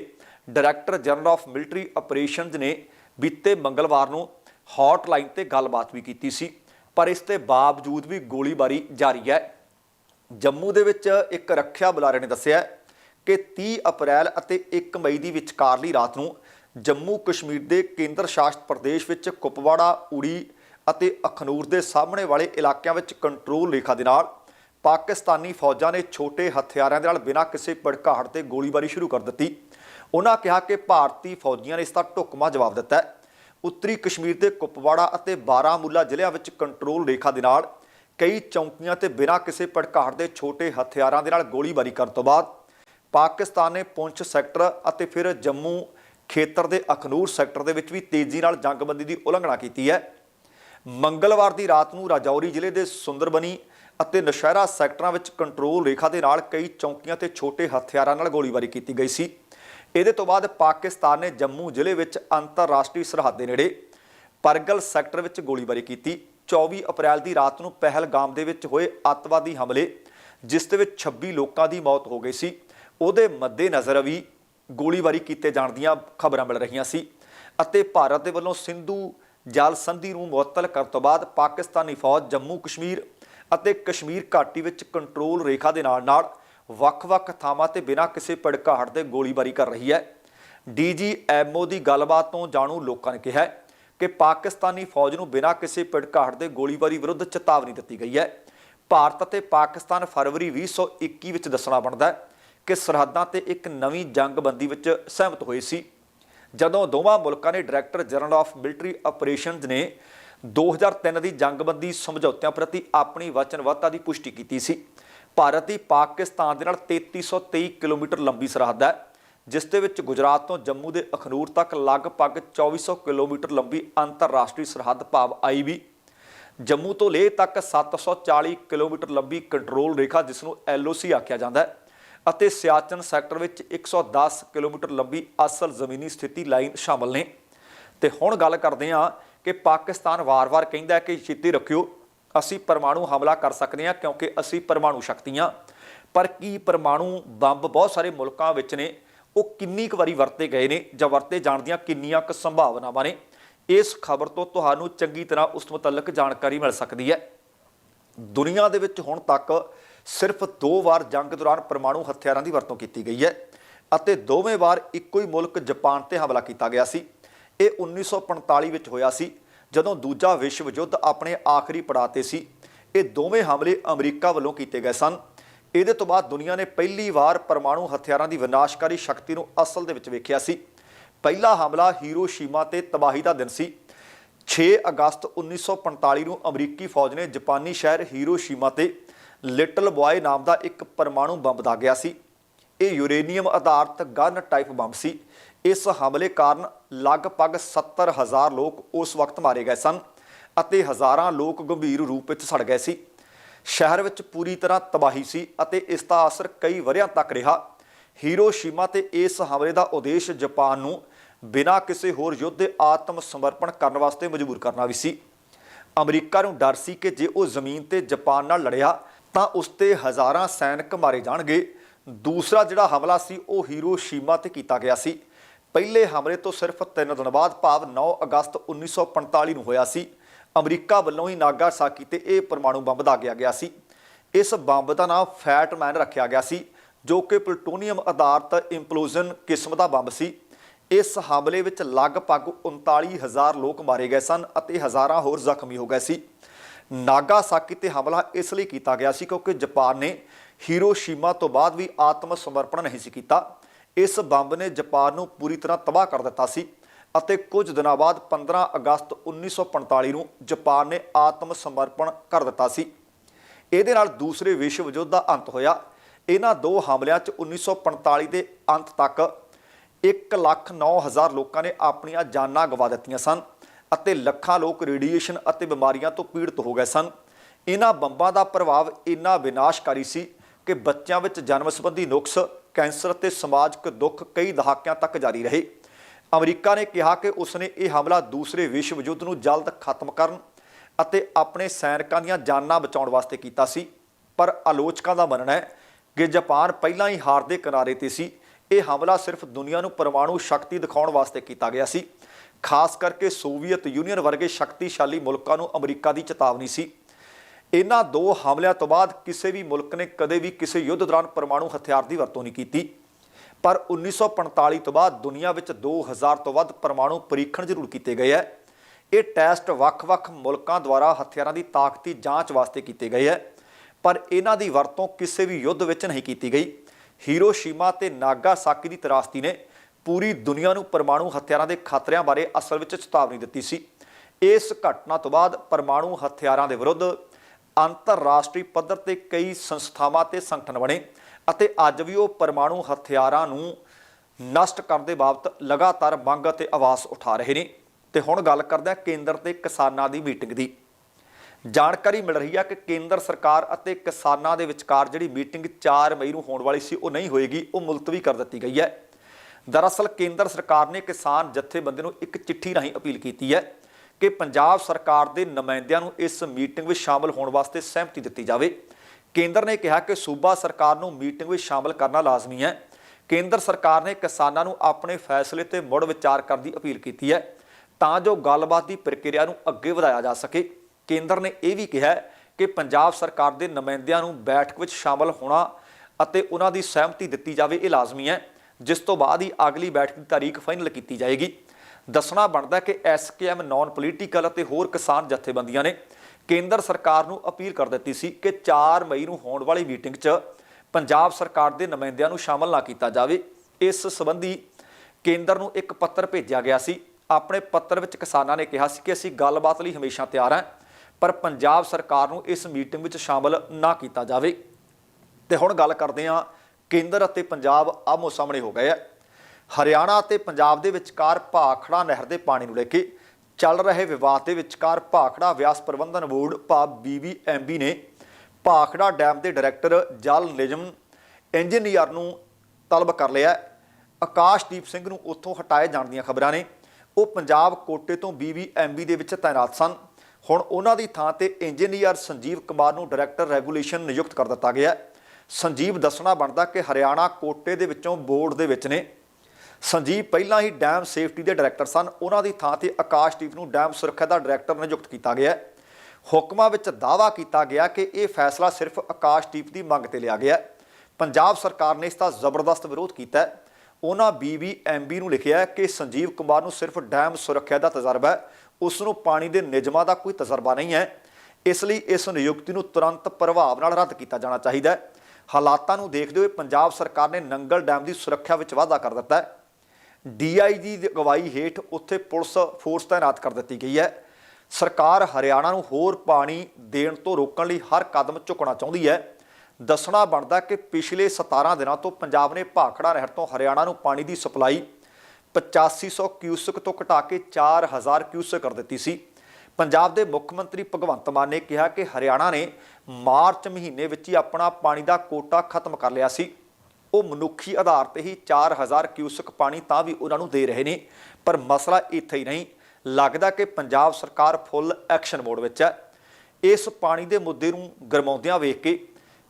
director general of military operations ਨੇ ਬੀਤੇ ਮੰਗਲਵਾਰ ਨੂੰ ਹੌਟਲਾਈਨ ਤੇ ਗੱਲਬਾਤ ਵੀ ਕੀਤੀ ਸੀ, ਪਰ ਇਸ ਦੇ ਬਾਵਜੂਦ ਵੀ ਗੋਲੀਬਾਰੀ ਜਾਰੀ ਹੈ। ਜੰਮੂ ਦੇ ਵਿੱਚ ਇੱਕ ਰੱਖਿਆ ਬੁਲਾਰੇ ਨੇ ਦੱਸਿਆ ਕਿ 30 ਅਪ੍ਰੈਲ ਅਤੇ 1 ਮਈ ਦੀ ਵਿਚਕਾਰਲੀ ਰਾਤ ਨੂੰ ਜੰਮੂ ਕਸ਼ਮੀਰ ਦੇ ਕੇਂਦਰ ਸ਼ਾਸਿਤ ਪ੍ਰਦੇਸ਼ ਵਿੱਚ ਕੁਪਵਾੜਾ ਉੜੀ ਅਤੇ ਅਖਨੂਰ ਦੇ ਸਾਹਮਣੇ ਵਾਲੇ ਇਲਾਕਿਆਂ ਵਿੱਚ ਕੰਟਰੋਲ ਰੇਖਾ ਦੇ ਨਾਲ ਪਾਕਿਸਤਾਨੀ ਫੌਜਾਂ ਨੇ ਛੋਟੇ ਹਥਿਆਰਾਂ ਦੇ ਨਾਲ ਬਿਨਾਂ ਕਿਸੇ ਭੜਕਾਹਟ ਤੇ ਗੋਲੀਬਾਰੀ ਸ਼ੁਰੂ ਕਰ ਦਿੱਤੀ। ਉਹਨਾਂ ਕਿਹਾ ਕਿ ਭਾਰਤੀ ਫੌਜੀਆਂ ਨੇ ਇਸ ਦਾ ਢੁਕਵਾਂ ਜਵਾਬ ਦਿੱਤਾ ਹੈ। ਉੱਤਰੀ ਕਸ਼ਮੀਰ ਦੇ ਕੁਪਵਾੜਾ ਅਤੇ ਬਾਰਾਮੂਲਾ ਜ਼ਿਲ੍ਹਿਆਂ ਵਿੱਚ ਕੰਟਰੋਲ ਰੇਖਾ ਦੇ ਨਾਲ ਕਈ ਚੌਂਕੀਆਂ ਤੇ ਬਿਨਾਂ ਕਿਸੇ ਭੜਕਾਹਟ ਦੇ ਛੋਟੇ ਹਥਿਆਰਾਂ ਦੇ ਨਾਲ ਗੋਲੀਬਾਰੀ ਕਰਨ ਤੋਂ ਬਾਅਦ ਪਾਕਿਸਤਾਨ ਨੇ ਪੁੰਛ ਸੈਕਟਰ ਅਤੇ ਫਿਰ ਜੰਮੂ ਖੇਤਰ ਦੇ ਅਖਨੂਰ ਸੈਕਟਰ ਦੇ ਵਿੱਚ ਵੀ ਤੇਜ਼ੀ ਨਾਲ ਜੰਗਬੰਦੀ ਦੀ ਉਲੰਘਣਾ ਕੀਤੀ ਹੈ। ਮੰਗਲਵਾਰ ਦੀ ਰਾਤ ਨੂੰ ਰਾਜੌਰੀ ਜ਼ਿਲ੍ਹੇ ਦੇ ਸੁੰਦਰਬਨੀ ਅਤੇ ਨਸ਼ਹਿਰਾ ਸੈਕਟਰਾਂ ਵਿੱਚ ਕੰਟਰੋਲ ਰੇਖਾ ਦੇ ਨਾਲ ਕਈ ਚੌਂਕੀਆਂ ਤੇ ਛੋਟੇ ਹਥਿਆਰਾਂ ਨਾਲ ਗੋਲੀਬਾਰੀ ਕੀਤੀ ਗਈ ਸੀ। ਇਹਦੇ ਤੋਂ ਬਾਅਦ ਪਾਕਿਸਤਾਨ ਨੇ ਜੰਮੂ ਜ਼ਿਲ੍ਹੇ ਵਿੱਚ ਅੰਤਰਰਾਸ਼ਟਰੀ ਸਰਹੱਦ ਦੇ ਨੇੜੇ ਪਰਗਲ ਸੈਕਟਰ ਵਿੱਚ ਗੋਲੀਬਾਰੀ ਕੀਤੀ। 24 ਅਪ੍ਰੈਲ ਦੀ ਰਾਤ ਨੂੰ ਪਹਿਲਗਾਮ ਦੇ ਵਿੱਚ ਹੋਏ ਅੱਤਵਾਦੀ ਹਮਲੇ, ਜਿਸ ਦੇ ਵਿੱਚ 26 ਲੋਕਾਂ ਦੀ ਮੌਤ ਹੋ ਗਈ ਸੀ। ਉਹਦੇ ਮੱਦੇਨਜ਼ਰ ਵੀ ਗੋਲੀਬਾਰੀ ਕੀਤੇ ਜਾਣ ਦੀਆਂ ਖਬਰਾਂ ਮਿਲ ਰਹੀਆਂ ਸੀ ਅਤੇ ਭਾਰਤ ਦੇ ਵੱਲੋਂ ਸਿੰਧੂ ਜਲ ਸੰਧੀ ਨੂੰ ਮੁਅੱਤਲ ਕਰਨ ਤੋਂ ਬਾਅਦ ਪਾਕਿਸਤਾਨੀ ਫੌਜ ਜੰਮੂ ਕਸ਼ਮੀਰ ਅਤੇ ਕਸ਼ਮੀਰ ਘਾਟੀ ਵਿੱਚ ਕੰਟਰੋਲ ਰੇਖਾ ਦੇ ਨਾਲ ਨਾਲ ਵੱਖ-ਵੱਖ ਥਾਵਾਂ ਤੇ ਬਿਨਾਂ ਕਿਸੇ ਭੜਕਾਹਟ ਦੇ ਗੋਲੀਬਾਰੀ ਕਰ ਰਹੀ ਹੈ। ਡੀਜੀਐਮਓ ਦੀ ਗੱਲਬਾਤ ਤੋਂ ਜਾਣੂ ਲੋਕਾਂ ਨੇ ਕਿਹਾ ਕਿ ਪਾਕਿਸਤਾਨੀ ਫੌਜ ਨੂੰ ਬਿਨਾਂ ਕਿਸੇ ਭੜਕਾਹਟ ਦੇ ਗੋਲੀਬਾਰੀ ਵਿਰੁੱਧ ਚੇਤਾਵਨੀ ਦਿੱਤੀ ਗਈ ਹੈ। ਭਾਰਤ ਅਤੇ ਪਾਕਿਸਤਾਨ ਫਰਵਰੀ 2021 ਵਿੱਚ ਦੱਸਣਾ ਬਣਦਾ ਹੈ ਕਿ ਸਰਹੱਦਾਂ ਤੇ ਇੱਕ ਨਵੀਂ ਜੰਗਬੰਦੀ ਵਿੱਚ ਸਹਿਮਤ ਹੋਏ ਸੀ। ਜਦੋਂ ਦੋਵਾਂ ਮੁਲਕਾਂ ਨੇ director general of military operations ਨੇ 2003 ਦੀ ਜੰਗਬੰਦੀ ਸਮਝੌਤਿਆਂ ਪ੍ਰਤੀ ਆਪਣੀ ਵਚਨਬੱਧਤਾ ਦੀ ਪੁਸ਼ਟੀ ਕੀਤੀ ਸੀ। ਭਾਰਤ ਦੀ ਪਾਕਿਸਤਾਨ ਦੇ ਨਾਲ 3323 ਕਿਲੋਮੀਟਰ ਲੰਬੀ ਸਰਹੱਦ ਹੈ, ਜਿਸ ਦੇ ਵਿੱਚ ਗੁਜਰਾਤ ਤੋਂ ਜੰਮੂ ਦੇ ਅਖਨੂਰ ਤੱਕ ਲਗਭਗ 2400 ਕਿਲੋਮੀਟਰ ਲੰਬੀ ਅੰਤਰਰਾਸ਼ਟਰੀ ਸਰਹੱਦ ਭਾਵ ਆਈਬੀ ਜੰਮੂ ਤੋਂ ਲੇਹ ਤੱਕ 740 ਕਿਲੋਮੀਟਰ ਲੰਬੀ ਕੰਟਰੋਲ ਰੇਖਾ, ਜਿਸ ਨੂੰ ਐਲਓਸੀ ਆਖਿਆ ਜਾਂਦਾ ਹੈ। ਅਤੇ ਸਿਆਚਨ ਸੈਕਟਰ ਵਿੱਚ 110 ਕਿਲੋਮੀਟਰ ਲੰਬੀ ਅਸਲ ਜ਼ਮੀਨੀ ਸਥਿਤੀ ਲਾਈਨ ਸ਼ਾਮਲ ਨੇ। ਤੇ ਹੁਣ ਗੱਲ ਕਰਦੇ ਹਾਂ ਕਿ ਪਾਕਿਸਤਾਨ ਵਾਰ-ਵਾਰ ਕਹਿੰਦਾ ਹੈ ਕਿ ਚੇਤੇ ਰੱਖਿਓ, ਅਸੀਂ ਪਰਮਾਣੂ ਹਮਲਾ ਕਰ ਸਕਦੇ ਹਾਂ ਕਿਉਂਕਿ ਅਸੀਂ ਪਰਮਾਣੂ ਸ਼ਕਤੀਆਂ ਪਰ ਕੀ ਪਰਮਾਣੂ ਬੰਬ ਬਹੁਤ ਸਾਰੇ ਮੁਲਕਾਂ ਵਿੱਚ ਨੇ, ਉਹ ਕਿੰਨੀ ਕੁ ਵਾਰੀ ਵਰਤੇ ਗਏ ਨੇ ਜਾਂ ਵਰਤੇ ਜਾਣ ਦੀਆਂ ਕਿੰਨੀਆਂ ਕੁ ਸੰਭਾਵਨਾਵਾਂ ਨੇ, ਇਸ ਖਬਰ ਤੋਂ ਤੁਹਾਨੂੰ ਚੰਗੀ ਤਰ੍ਹਾਂ ਉਸ ਮੁਤਲਕ ਜਾਣਕਾਰੀ ਮਿਲ ਸਕਦੀ ਹੈ। ਦੁਨੀਆ ਦੇ ਵਿੱਚ ਹੁਣ ਤੱਕ ਸਿਰਫ ਦੋ ਵਾਰ ਜੰਗ ਦੌਰਾਨ ਪਰਮਾਣੂ ਹਥਿਆਰਾਂ ਦੀ ਵਰਤੋਂ ਕੀਤੀ ਗਈ ਹੈ ਅਤੇ ਦੋਵੇਂ ਵਾਰ ਇੱਕੋ ਹੀ ਮੁਲਕ ਜਾਪਾਨ ਤੇ ਹਮਲਾ ਕੀਤਾ ਗਿਆ ਸੀ। ਇਹ 1945 ਵਿੱਚ ਹੋਇਆ ਸੀ, ਜਦੋਂ ਦੂਜਾ ਵਿਸ਼ਵ ਯੁੱਧ ਆਪਣੇ ਆਖਰੀ ਪੜਾਅ ਤੇ ਸੀ। ਇਹ ਦੋਵੇਂ ਹਮਲੇ ਅਮਰੀਕਾ ਵੱਲੋਂ ਕੀਤੇ ਗਏ ਸਨ। ਇਹਦੇ ਤੋਂ ਬਾਅਦ ਦੁਨੀਆ ਨੇ ਪਹਿਲੀ ਵਾਰ ਪਰਮਾਣੂ ਹਥਿਆਰਾਂ ਦੀ ਵਿਨਾਸ਼ਕਾਰੀ ਸ਼ਕਤੀ ਨੂੰ ਅਸਲ ਦੇ ਵਿੱਚ ਵੇਖਿਆ ਸੀ। ਪਹਿਲਾ ਹਮਲਾ ਹੀਰੋਸ਼ੀਮਾ ਤੇ ਤਬਾਹੀ ਦਾ ਦਿਨ ਸੀ। 6 ਅਗਸਤ 1945 ਨੂੰ ਅਮਰੀਕੀ ਫੌਜ ਨੇ ਜਾਪਾਨੀ ਸ਼ਹਿਰ ਹੀਰੋਸ਼ੀਮਾ ਤੇ ਲਿਟਲ ਬॉय ਨਾਮ ਦਾ ਇੱਕ ਪਰਮਾਣੂ ਬੰਬ ਦਾ ਗਿਆ ਸੀ। ਇਹ ਯੂਰੇਨੀਅਮ ਆਧਾਰਿਤ ਗਨ ਟਾਈਪ ਬੰਬ ਸੀ। ਇਸ ਹਮਲੇ ਕਾਰਨ ਲਗਭਗ 70000 ਲੋਕ ਉਸ ਵਕਤ ਮਾਰੇ ਗਏ ਸਨ ਅਤੇ ਹਜ਼ਾਰਾਂ ਲੋਕ ਗੰਭੀਰ ਰੂਪ ਵਿੱਚ ਸੜ ਗਏ ਸੀ। ਸ਼ਹਿਰ ਵਿੱਚ ਪੂਰੀ ਤਰ੍ਹਾਂ ਤਬਾਹੀ ਸੀ ਅਤੇ ਇਸ ਦਾ ਅਸਰ ਕਈ ਵਰ੍ਹਿਆਂ ਤੱਕ ਰਿਹਾ। ਹੀਰੋਸ਼ੀਮਾ ਤੇ ਇਸ ਹਮਲੇ ਦਾ ਉਦੇਸ਼ ਜਾਪਾਨ ਨੂੰ ਬਿਨਾਂ ਕਿਸੇ ਹੋਰ ਯੁੱਧ ਦੇ ਆਤਮ ਸਮਰਪਣ ਕਰਨ ਵਾਸਤੇ ਮਜਬੂਰ ਕਰਨਾ ਵੀ ਸੀ। ਅਮਰੀਕਾ ਨੂੰ ਡਰ ਸੀ ਕਿ ਜੇ ਉਹ ਜ਼ਮੀਨ ਤੇ ਜਾਪਾਨ ਨਾਲ ਲੜਿਆ ਤਾਂ ਉਸ ਤੇ ਹਜ਼ਾਰਾਂ ਸੈਨਿਕ ਮਾਰੇ ਜਾਣਗੇ। ਦੂਸਰਾ ਜਿਹੜਾ ਹਮਲਾ ਸੀ, ਉਹ ਹੀਰੋਸ਼ੀਮਾ ਤੇ ਕੀਤਾ ਗਿਆ ਸੀ। ਪਹਿਲੇ ਹਮਲੇ ਤੋਂ ਸਿਰਫ 3 ਦਿਨ ਬਾਅਦ ਭਾਵ 9 ਅਗਸਤ 1945 ਨੂੰ ਹੋਇਆ ਸੀ। ਅਮਰੀਕਾ ਵੱਲੋਂ ਹੀ ਨਾਗਾਸਾਕੀ ਤੇ ਇਹ ਪਰਮਾਣੂ ਬੰਬ ਦਾਗਿਆ ਗਿਆ ਸੀ। ਇਸ ਬੰਬ ਦਾ ਨਾਮ ਫੈਟਮੈਨ ਰੱਖਿਆ ਗਿਆ ਸੀ, ਜੋ ਕਿ ਪਲੂਟੋਨੀਅਮ ਆਧਾਰਿਤ ਇੰਪਲੋਜ਼ਨ ਕਿਸਮ ਦਾ ਬੰਬ ਸੀ। ਇਸ ਹਮਲੇ ਵਿੱਚ ਲਗਭਗ 39000 ਲੋਕ ਮਾਰੇ ਗਏ ਸਨ ਅਤੇ ਹਜ਼ਾਰਾਂ ਹੋਰ ਜ਼ਖਮੀ ਹੋ ਗਏ ਸੀ। ਨਾਗਾਸਾਕੀ ਤੇ ਹਮਲਾ ਇਸ ਲਈ ਕੀਤਾ ਗਿਆ ਸੀ ਕਿਉਂਕਿ ਜਾਪਾਨ ਨੇ ਹੀਰੋਸ਼ੀਮਾ ਤੋਂ ਬਾਅਦ ਵੀ ਆਤਮ ਸਮਰਪਣ ਨਹੀਂ ਸੀ ਕੀਤਾ। ਇਸ ਬੰਬ ਨੇ ਜਾਪਾਨ ਨੂੰ ਪੂਰੀ ਤਰ੍ਹਾਂ ਤਬਾਹ ਕਰ ਦਿੱਤਾ ਸੀ ਅਤੇ ਕੁਝ ਦਿਨਾਂ ਬਾਅਦ 15 ਅਗਸਤ 1945 ਨੂੰ ਜਾਪਾਨ ਨੇ ਆਤਮ ਸਮਰਪਣ ਕਰ ਦਿੱਤਾ ਸੀ। ਇਹਦੇ ਨਾਲ ਦੂਸਰੇ ਵਿਸ਼ਵ ਯੁੱਧ ਦਾ ਅੰਤ ਹੋਇਆ। ਇਹਨਾਂ ਦੋ ਹਮਲਿਆਂ 'ਚ 1945 ਦੇ ਅੰਤ ਤੱਕ 109000 ਲੋਕਾਂ ਨੇ ਆਪਣੀਆਂ ਜਾਨਾਂ ਗਵਾ ਦਿੱਤੀਆਂ ਸਨ। ਅਤੇ ਲੱਖਾਂ ਲੋਕ ਰੇਡੀਏਸ਼ਨ ਅਤੇ ਬਿਮਾਰੀਆਂ ਤੋਂ ਪੀੜਤ ਹੋ ਗਏ ਸਨ। ਇਹਨਾਂ ਬੰਬਾਂ ਦਾ ਪ੍ਰਭਾਵ ਇੰਨਾ ਵਿਨਾਸ਼ਕਾਰੀ ਸੀ ਕਿ ਬੱਚਿਆਂ ਵਿੱਚ ਜਨਮ ਸੰਬੰਧੀ ਨੁਕਸ, ਕੈਂਸਰ ਅਤੇ ਸਮਾਜਿਕ ਦੁੱਖ ਕਈ ਦਹਾਕਿਆਂ ਤੱਕ ਜਾਰੀ ਰਹੇ। ਅਮਰੀਕਾ ਨੇ ਕਿਹਾ ਕਿ ਉਸਨੇ ਇਹ ਹਮਲਾ ਦੂਸਰੇ ਵਿਸ਼ਵ ਯੁੱਧ ਨੂੰ ਜਲਦ ਖਤਮ ਕਰਨ ਅਤੇ ਆਪਣੇ ਸੈਨਿਕਾਂ ਦੀਆਂ ਜਾਨਾਂ ਬਚਾਉਣ ਵਾਸਤੇ ਕੀਤਾ ਸੀ। ਪਰ ਆਲੋਚਕਾਂ ਦਾ ਮੰਨਣਾ ਹੈ ਕਿ ਜਾਪਾਨ ਪਹਿਲਾਂ ਹੀ ਹਾਰ ਦੇ ਕਿਨਾਰੇ ਤੇ ਸੀ। ਇਹ ਹਮਲਾ ਸਿਰਫ ਦੁਨੀਆ ਨੂੰ ਪਰਮਾਣੂ ਸ਼ਕਤੀ ਦਿਖਾਉਣ ਵਾਸਤੇ ਕੀਤਾ ਗਿਆ ਸੀ। ਖਾਸ ਕਰਕੇ ਸੋਵੀਅਤ ਯੂਨੀਅਨ ਵਰਗੇ ਸ਼ਕਤੀਸ਼ਾਲੀ ਮੁਲਕਾਂ ਨੂੰ ਅਮਰੀਕਾ ਦੀ ਚੇਤਾਵਨੀ ਸੀ। ਇਹਨਾਂ ਦੋ ਹਮਲਿਆਂ ਤੋਂ ਬਾਅਦ ਕਿਸੇ ਵੀ ਮੁਲਕ ਨੇ ਕਦੇ ਵੀ ਕਿਸੇ ਯੁੱਧ ਦੌਰਾਨ ਪਰਮਾਣੂ ਹਥਿਆਰ ਦੀ ਵਰਤੋਂ ਨਹੀਂ ਕੀਤੀ। ਪਰ 1945 ਤੋਂ ਬਾਅਦ ਦੁਨੀਆ ਵਿੱਚ 2000 ਤੋਂ ਵੱਧ ਪਰਮਾਣੂ ਪਰੀਖਣ ਜ਼ਰੂਰ ਕੀਤੇ ਗਏ ਹੈ। ਇਹ ਟੈਸਟ ਵੱਖ-ਵੱਖ ਮੁਲਕਾਂ ਦੁਆਰਾ ਹਥਿਆਰਾਂ ਦੀ ਤਾਕਤੀ ਜਾਂਚ ਵਾਸਤੇ ਕੀਤੇ ਗਏ ਹੈ। ਪਰ ਇਹਨਾਂ ਦੀ ਵਰਤੋਂ ਕਿਸੇ ਵੀ ਯੁੱਧ ਵਿੱਚ ਨਹੀਂ ਕੀਤੀ ਗਈ। ਹੀਰੋਸ਼ੀਮਾ ਤੇ ਨਾਗਾਸਾਕੀ ਦੀ ਤਰਾਸਤੀ ਨੇ ਪੂਰੀ ਦੁਨੀਆ ਨੂੰ ਪਰਮਾਣੂ ਹਥਿਆਰਾਂ ਦੇ ਖਤਰਿਆਂ ਬਾਰੇ ਅਸਲ ਵਿੱਚ ਚੇਤਾਵਨੀ ਦਿੱਤੀ ਸੀ। ਇਸ ਘਟਨਾ ਤੋਂ ਬਾਅਦ ਪਰਮਾਣੂ ਹਥਿਆਰਾਂ ਦੇ ਵਿਰੁੱਧ ਅੰਤਰਰਾਸ਼ਟਰੀ ਪੱਧਰ ਤੇ ਕਈ ਸੰਸਥਾਵਾਂ ਤੇ ਸੰਗਠਨ ਬਣੇ ਅਤੇ ਅੱਜ ਵੀ ਉਹ ਪਰਮਾਣੂ ਹਥਿਆਰਾਂ ਨੂੰ ਨਸ਼ਟ ਕਰਨ ਦੇ ਬਾਬਤ ਲਗਾਤਾਰ ਮੰਗ ਅਤੇ ਆਵਾਜ਼ ਉਠਾ ਰਹੇ ਨੇ। ਤੇ ਹੁਣ ਗੱਲ ਕਰਦੇ ਹਾਂ ਕੇਂਦਰ ਤੇ ਕਿਸਾਨਾਂ ਦੀ ਮੀਟਿੰਗ ਦੀ। ਜਾਣਕਾਰੀ ਮਿਲ ਰਹੀ ਹੈ ਕਿ ਕੇਂਦਰ ਸਰਕਾਰ ਅਤੇ ਕਿਸਾਨਾਂ ਦੇ ਵਿਚਕਾਰ ਜਿਹੜੀ ਮੀਟਿੰਗ 4 ਮਈ ਨੂੰ ਹੋਣ ਵਾਲੀ ਸੀ, ਉਹ ਨਹੀਂ ਹੋਏਗੀ, ਉਹ ਮੁਲਤਵੀ ਕਰ ਦਿੱਤੀ ਗਈ ਹੈ। ਦਰਅਸਲ ਕੇਂਦਰ ਸਰਕਾਰ ਨੇ ਕਿਸਾਨ ਜਥੇਬੰਦੀ ਨੂੰ ਇੱਕ ਚਿੱਠੀ ਰਾਹੀਂ ਅਪੀਲ ਕੀਤੀ ਹੈ ਕਿ ਪੰਜਾਬ ਸਰਕਾਰ ਦੇ ਨੁਮਾਇੰਦਿਆਂ ਨੂੰ ਇਸ ਮੀਟਿੰਗ ਵਿੱਚ ਸ਼ਾਮਲ ਹੋਣ ਵਾਸਤੇ ਸਹਿਮਤੀ ਦਿੱਤੀ ਜਾਵੇ। ਕੇਂਦਰ ਨੇ ਕਿਹਾ ਕਿ ਸੂਬਾ ਸਰਕਾਰ ਨੂੰ ਮੀਟਿੰਗ ਵਿੱਚ ਸ਼ਾਮਲ ਕਰਨਾ ਲਾਜ਼ਮੀ ਹੈ। ਕੇਂਦਰ ਸਰਕਾਰ ਨੇ ਕਿਸਾਨਾਂ ਨੂੰ ਆਪਣੇ ਫੈਸਲੇ ਤੇ ਮੁੜ ਵਿਚਾਰ ਕਰਨ ਦੀ ਅਪੀਲ ਕੀਤੀ ਹੈ ਤਾਂ ਜੋ ਗੱਲਬਾਤ ਦੀ ਪ੍ਰਕਿਰਿਆ ਨੂੰ ਅੱਗੇ ਵਧਾਇਆ ਜਾ ਸਕੇ। ਕੇਂਦਰ ਨੇ ਇਹ ਵੀ ਕਿਹਾ ਕਿ ਪੰਜਾਬ ਸਰਕਾਰ ਦੇ ਨੁਮਾਇੰਦਿਆਂ ਨੂੰ ਬੈਠਕ ਵਿੱਚ ਸ਼ਾਮਲ ਹੋਣਾ ਅਤੇ ਉਹਨਾਂ ਦੀ ਸਹਿਮਤੀ ਦਿੱਤੀ ਜਾਵੇ ਇਹ ਲਾਜ਼ਮੀ ਹੈ। ਜਿਸ ਤੋਂ ਬਾਅਦ ਹੀ ਅਗਲੀ ਬੈਠਕ ਦੀ ਤਾਰੀਖ ਫਾਈਨਲ ਕੀਤੀ ਜਾਏਗੀ। ਦੱਸਣਾ ਬਣਦਾ ਕਿ ਐਸਕੇਐਮ ਨਾਨ ਪੋਲੀਟੀਕਲ ਅਤੇ ਹੋਰ ਕਿਸਾਨ ਜਥੇਬੰਦੀਆਂ ਨੇ ਕੇਂਦਰ ਸਰਕਾਰ ਨੂੰ ਅਪੀਲ ਕਰ ਦਿੱਤੀ ਸੀ ਕਿ 4 ਮਈ ਨੂੰ ਹੋਣ ਵਾਲੀ ਮੀਟਿੰਗ 'ਚ ਪੰਜਾਬ ਸਰਕਾਰ ਦੇ ਨੁਮਾਇੰਦਿਆਂ ਨੂੰ ਸ਼ਾਮਲ ਨਾ ਕੀਤਾ ਜਾਵੇ। ਇਸ ਸੰਬੰਧੀ ਕੇਂਦਰ ਨੂੰ ਇੱਕ ਪੱਤਰ ਭੇਜਿਆ ਗਿਆ ਸੀ। ਆਪਣੇ ਪੱਤਰ ਵਿੱਚ ਕਿਸਾਨਾਂ ਨੇ ਕਿਹਾ ਸੀ ਕਿ ਅਸੀਂ ਗੱਲਬਾਤ ਲਈ ਹਮੇਸ਼ਾ ਤਿਆਰ ਹਾਂ, ਪਰ ਪੰਜਾਬ ਸਰਕਾਰ ਨੂੰ ਇਸ ਮੀਟਿੰਗ ਵਿੱਚ ਸ਼ਾਮਲ ਨਾ ਕੀਤਾ ਜਾਵੇ। ਤੇ ਹੁਣ ਗੱਲ ਕਰਦੇ ਹਾਂ ਕੇਂਦਰ ਅਤੇ ਪੰਜਾਬ ਆਮੋ ਸਾਹਮਣੇ ਹੋ ਗਏ ਆ। ਹਰਿਆਣਾ ਅਤੇ ਪੰਜਾਬ ਦੇ ਵਿਚਕਾਰ ਭਾਖੜਾ ਨਹਿਰ ਦੇ ਪਾਣੀ ਨੂੰ ਲੈ ਕੇ ਚੱਲ ਰਹੇ ਵਿਵਾਦ ਦੇ ਵਿਚਕਾਰ ਭਾਖੜਾ ਵਿਆਸ ਪ੍ਰਬੰਧਨ ਬੋਰਡ ਭਾਵ ਬੀਬੀਐਮਬੀ ਨੇ ਭਾਖੜਾ ਡੈਮ ਦੇ ਡਾਇਰੈਕਟਰ ਜਲ ਨਿਜਮ ਇੰਜੀਨੀਅਰ ਨੂੰ ਤਲਬ ਕਰ ਲਿਆ ਆਕਾਸ਼ਦੀਪ ਸਿੰਘ ਨੂੰ ਉੱਥੋਂ ਹਟਾਏ ਜਾਣ ਦੀਆਂ ਖਬਰਾਂ ਨੇ। ਉਹ ਪੰਜਾਬ ਕੋਟੇ ਤੋਂ ਬੀਬੀਐਮਬੀ ਦੇ ਵਿੱਚ ਤਾਇਨਾਤ ਸਨ। ਹੁਣ ਉਹਨਾਂ ਦੀ ਥਾਂ ਤੇ ਇੰਜੀਨੀਅਰ ਸੰਜੀਵ ਕੁਮਾਰ ਨੂੰ ਡਾਇਰੈਕਟਰ ਰੈਗੂਲੇਸ਼ਨ ਨਿਯੁਕਤ ਕਰ ਦਿੱਤਾ ਗਿਆ ਹੈ। ਸੰਜੀਵ ਦੱਸਣਾ ਬਣਦਾ ਕਿ ਹਰਿਆਣਾ ਕੋਟੇ ਦੇ ਵਿੱਚੋਂ ਬੋਰਡ ਦੇ ਵਿੱਚ ਨੇ ਸੰਜੀਵ, ਪਹਿਲਾਂ ਹੀ ਡੈਮ ਸੇਫਟੀ ਦੇ ਡਾਇਰੈਕਟਰ ਸਨ ਉਹਨਾਂ ਦੀ ਥਾਂ ਤੇ ਆਕਾਸ਼ਦੀਪ ਨੂੰ ਡੈਮ ਸੁਰੱਖਿਆ ਦਾ ਡਾਇਰੈਕਟਰ ਨਿਯੁਕਤ ਕੀਤਾ ਗਿਆ ਹੈ। ਹੁਕਮਾਂ ਵਿੱਚ ਦਾਅਵਾ ਕੀਤਾ ਗਿਆ ਕਿ ਇਹ ਫੈਸਲਾ ਸਿਰਫ ਆਕਾਸ਼ਦੀਪ ਦੀ ਮੰਗ ਤੇ ਲਿਆ ਗਿਆ ਹੈ। ਪੰਜਾਬ ਸਰਕਾਰ ਨੇ ਇਸ ਦਾ ਜ਼ਬਰਦਸਤ ਵਿਰੋਧ ਕੀਤਾ ਹੈ। ਉਹਨਾਂ ਬੀਬੀਐਮਬੀ ਨੂੰ ਲਿਖਿਆ ਹੈ ਕਿ ਸੰਜੀਵ ਕੁਮਾਰ ਨੂੰ ਸਿਰਫ ਡੈਮ ਸੁਰੱਖਿਆ ਦਾ ਤਜਰਬਾ ਹੈ ਉਸ ਨੂੰ ਪਾਣੀ ਦੇ ਨਿਯਮਾਂ ਦਾ ਕੋਈ ਤਜਰਬਾ ਨਹੀਂ ਹੈ ਇਸ ਲਈ ਇਸ ਨਿਯੁਕਤੀ ਨੂੰ ਤੁਰੰਤ ਪ੍ਰਭਾਵ ਨਾਲ ਰੱਦ ਕੀਤਾ ਜਾਣਾ ਚਾਹੀਦਾ ਹੈ ਹਾਲਾਤਾਂ ਨੂੰ ਦੇਖਦੇ ਹੋਏ ਪੰਜਾਬ ਸਰਕਾਰ ਨੇ ਨੰਗਲ ਡੈਮ ਦੀ ਸੁਰੱਖਿਆ ਵਿੱਚ ਵਾਧਾ ਕਰ ਦਿੱਤਾ ਹੈ। ਡੀਆਈਜੀ ਦੀ ਅਗਵਾਈ ਹੇਠ ਉੱਥੇ ਪੁਲਿਸ ਫੋਰਸ ਤਾਇਨਾਤ ਕਰ ਦਿੱਤੀ ਗਈ ਹੈ। ਸਰਕਾਰ ਹਰਿਆਣਾ ਨੂੰ ਹੋਰ ਪਾਣੀ ਦੇਣ ਤੋਂ ਰੋਕਣ ਲਈ ਹਰ ਕਦਮ ਚੁੱਕਣਾ ਚਾਹੁੰਦੀ ਹੈ। ਦੱਸਣਾ ਬਣਦਾ ਕਿ ਪਿਛਲੇ 17 ਦਿਨਾਂ ਤੋਂ ਪੰਜਾਬ ਨੇ ਭਾਖੜਾ ਨਹਿਰ ਤੋਂ ਹਰਿਆਣਾ ਨੂੰ ਪਾਣੀ ਦੀ ਸਪਲਾਈ 8500 ਕਿਊਸਕ ਤੋਂ ਘਟਾ ਕੇ 4000 ਕਿਊਸਕ ਕਰ ਦਿੱਤੀ ਸੀ। ਪੰਜਾਬ ਦੇ ਮੁੱਖ ਮੰਤਰੀ ਭਗਵੰਤ ਮਾਨ ਨੇ ਕਿਹਾ ਕਿ ਹਰਿਆਣਾ ਨੇ ਮਾਰਚ ਮਹੀਨੇ ਵਿੱਚ ਹੀ ਆਪਣਾ ਪਾਣੀ ਦਾ ਕੋਟਾ ਖਤਮ ਕਰ ਲਿਆ ਸੀ। ਉਹ ਮਨੁੱਖੀ ਆਧਾਰ ਤੇ ਹੀ 4000 ਕਿਊਸਕ ਪਾਣੀ ਤਾਂ ਵੀ ਉਹਨਾਂ ਨੂੰ ਦੇ ਰਹੇ ਨੇ, ਪਰ ਮਸਲਾ ਇੱਥੇ ਹੀ ਨਹੀਂ। ਲੱਗਦਾ ਕਿ ਪੰਜਾਬ ਸਰਕਾਰ ਫੁੱਲ ਐਕਸ਼ਨ ਮੋਡ ਵਿੱਚ ਹੈ। ਇਸ ਪਾਣੀ ਦੇ ਮੁੱਦੇ ਨੂੰ ਗਰਮਾਉਂਦਿਆਂ ਵੇਖ ਕੇ,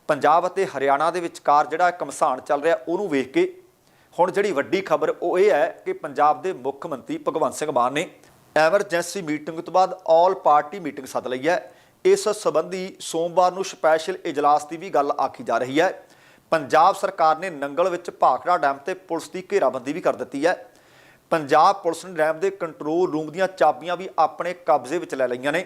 ਪੰਜਾਬ ਅਤੇ ਹਰਿਆਣਾ ਦੇ ਵਿਚਕਾਰ ਜਿਹੜਾ ਕਮਸਾਨ ਚੱਲ ਰਿਹਾ, ਉਹਨੂੰ ਵੇਖ ਕੇ ਹੁਣ ਜਿਹੜੀ ਵੱਡੀ ਖਬਰ ਉਹ ਇਹ ਹੈ ਕਿ ਪੰਜਾਬ ਦੇ ਮੁੱਖ ਮੰਤਰੀ ਭਗਵੰਤ ਸਿੰਘ ਮਾਨ ਨੇ ਐਮਰਜੈਂਸੀ ਮੀਟਿੰਗ ਤੋਂ ਬਾਅਦ ਆਲ ਪਾਰਟੀ ਮੀਟਿੰਗ ਸੱਦ ਲਈ ਹੈ। ਇਸ ਸੰਬੰਧੀ ਸੋਮਵਾਰ ਨੂੰ ਸਪੈਸ਼ਲ ਇਜਲਾਸ ਦੀ ਵੀ ਗੱਲ ਆਖੀ ਜਾ ਰਹੀ ਹੈ। ਪੰਜਾਬ ਸਰਕਾਰ ਨੇ ਨੰਗਲ ਵਿੱਚ ਭਾਖੜਾ ਡੈਮ ਤੇ ਪੁਲਿਸ ਦੀ ਘੇਰਾਬੰਦੀ ਵੀ ਕਰ ਦਿੱਤੀ ਹੈ। ਪੰਜਾਬ ਪੁਲਿਸ ਨੇ ਡੈਮ ਦੇ ਕੰਟਰੋਲ ਰੂਮ ਦੀਆਂ ਚਾਬੀਆਂ ਵੀ ਆਪਣੇ ਕਬਜ਼ੇ ਵਿੱਚ ਲੈ ਲਈਆਂ ਨੇ।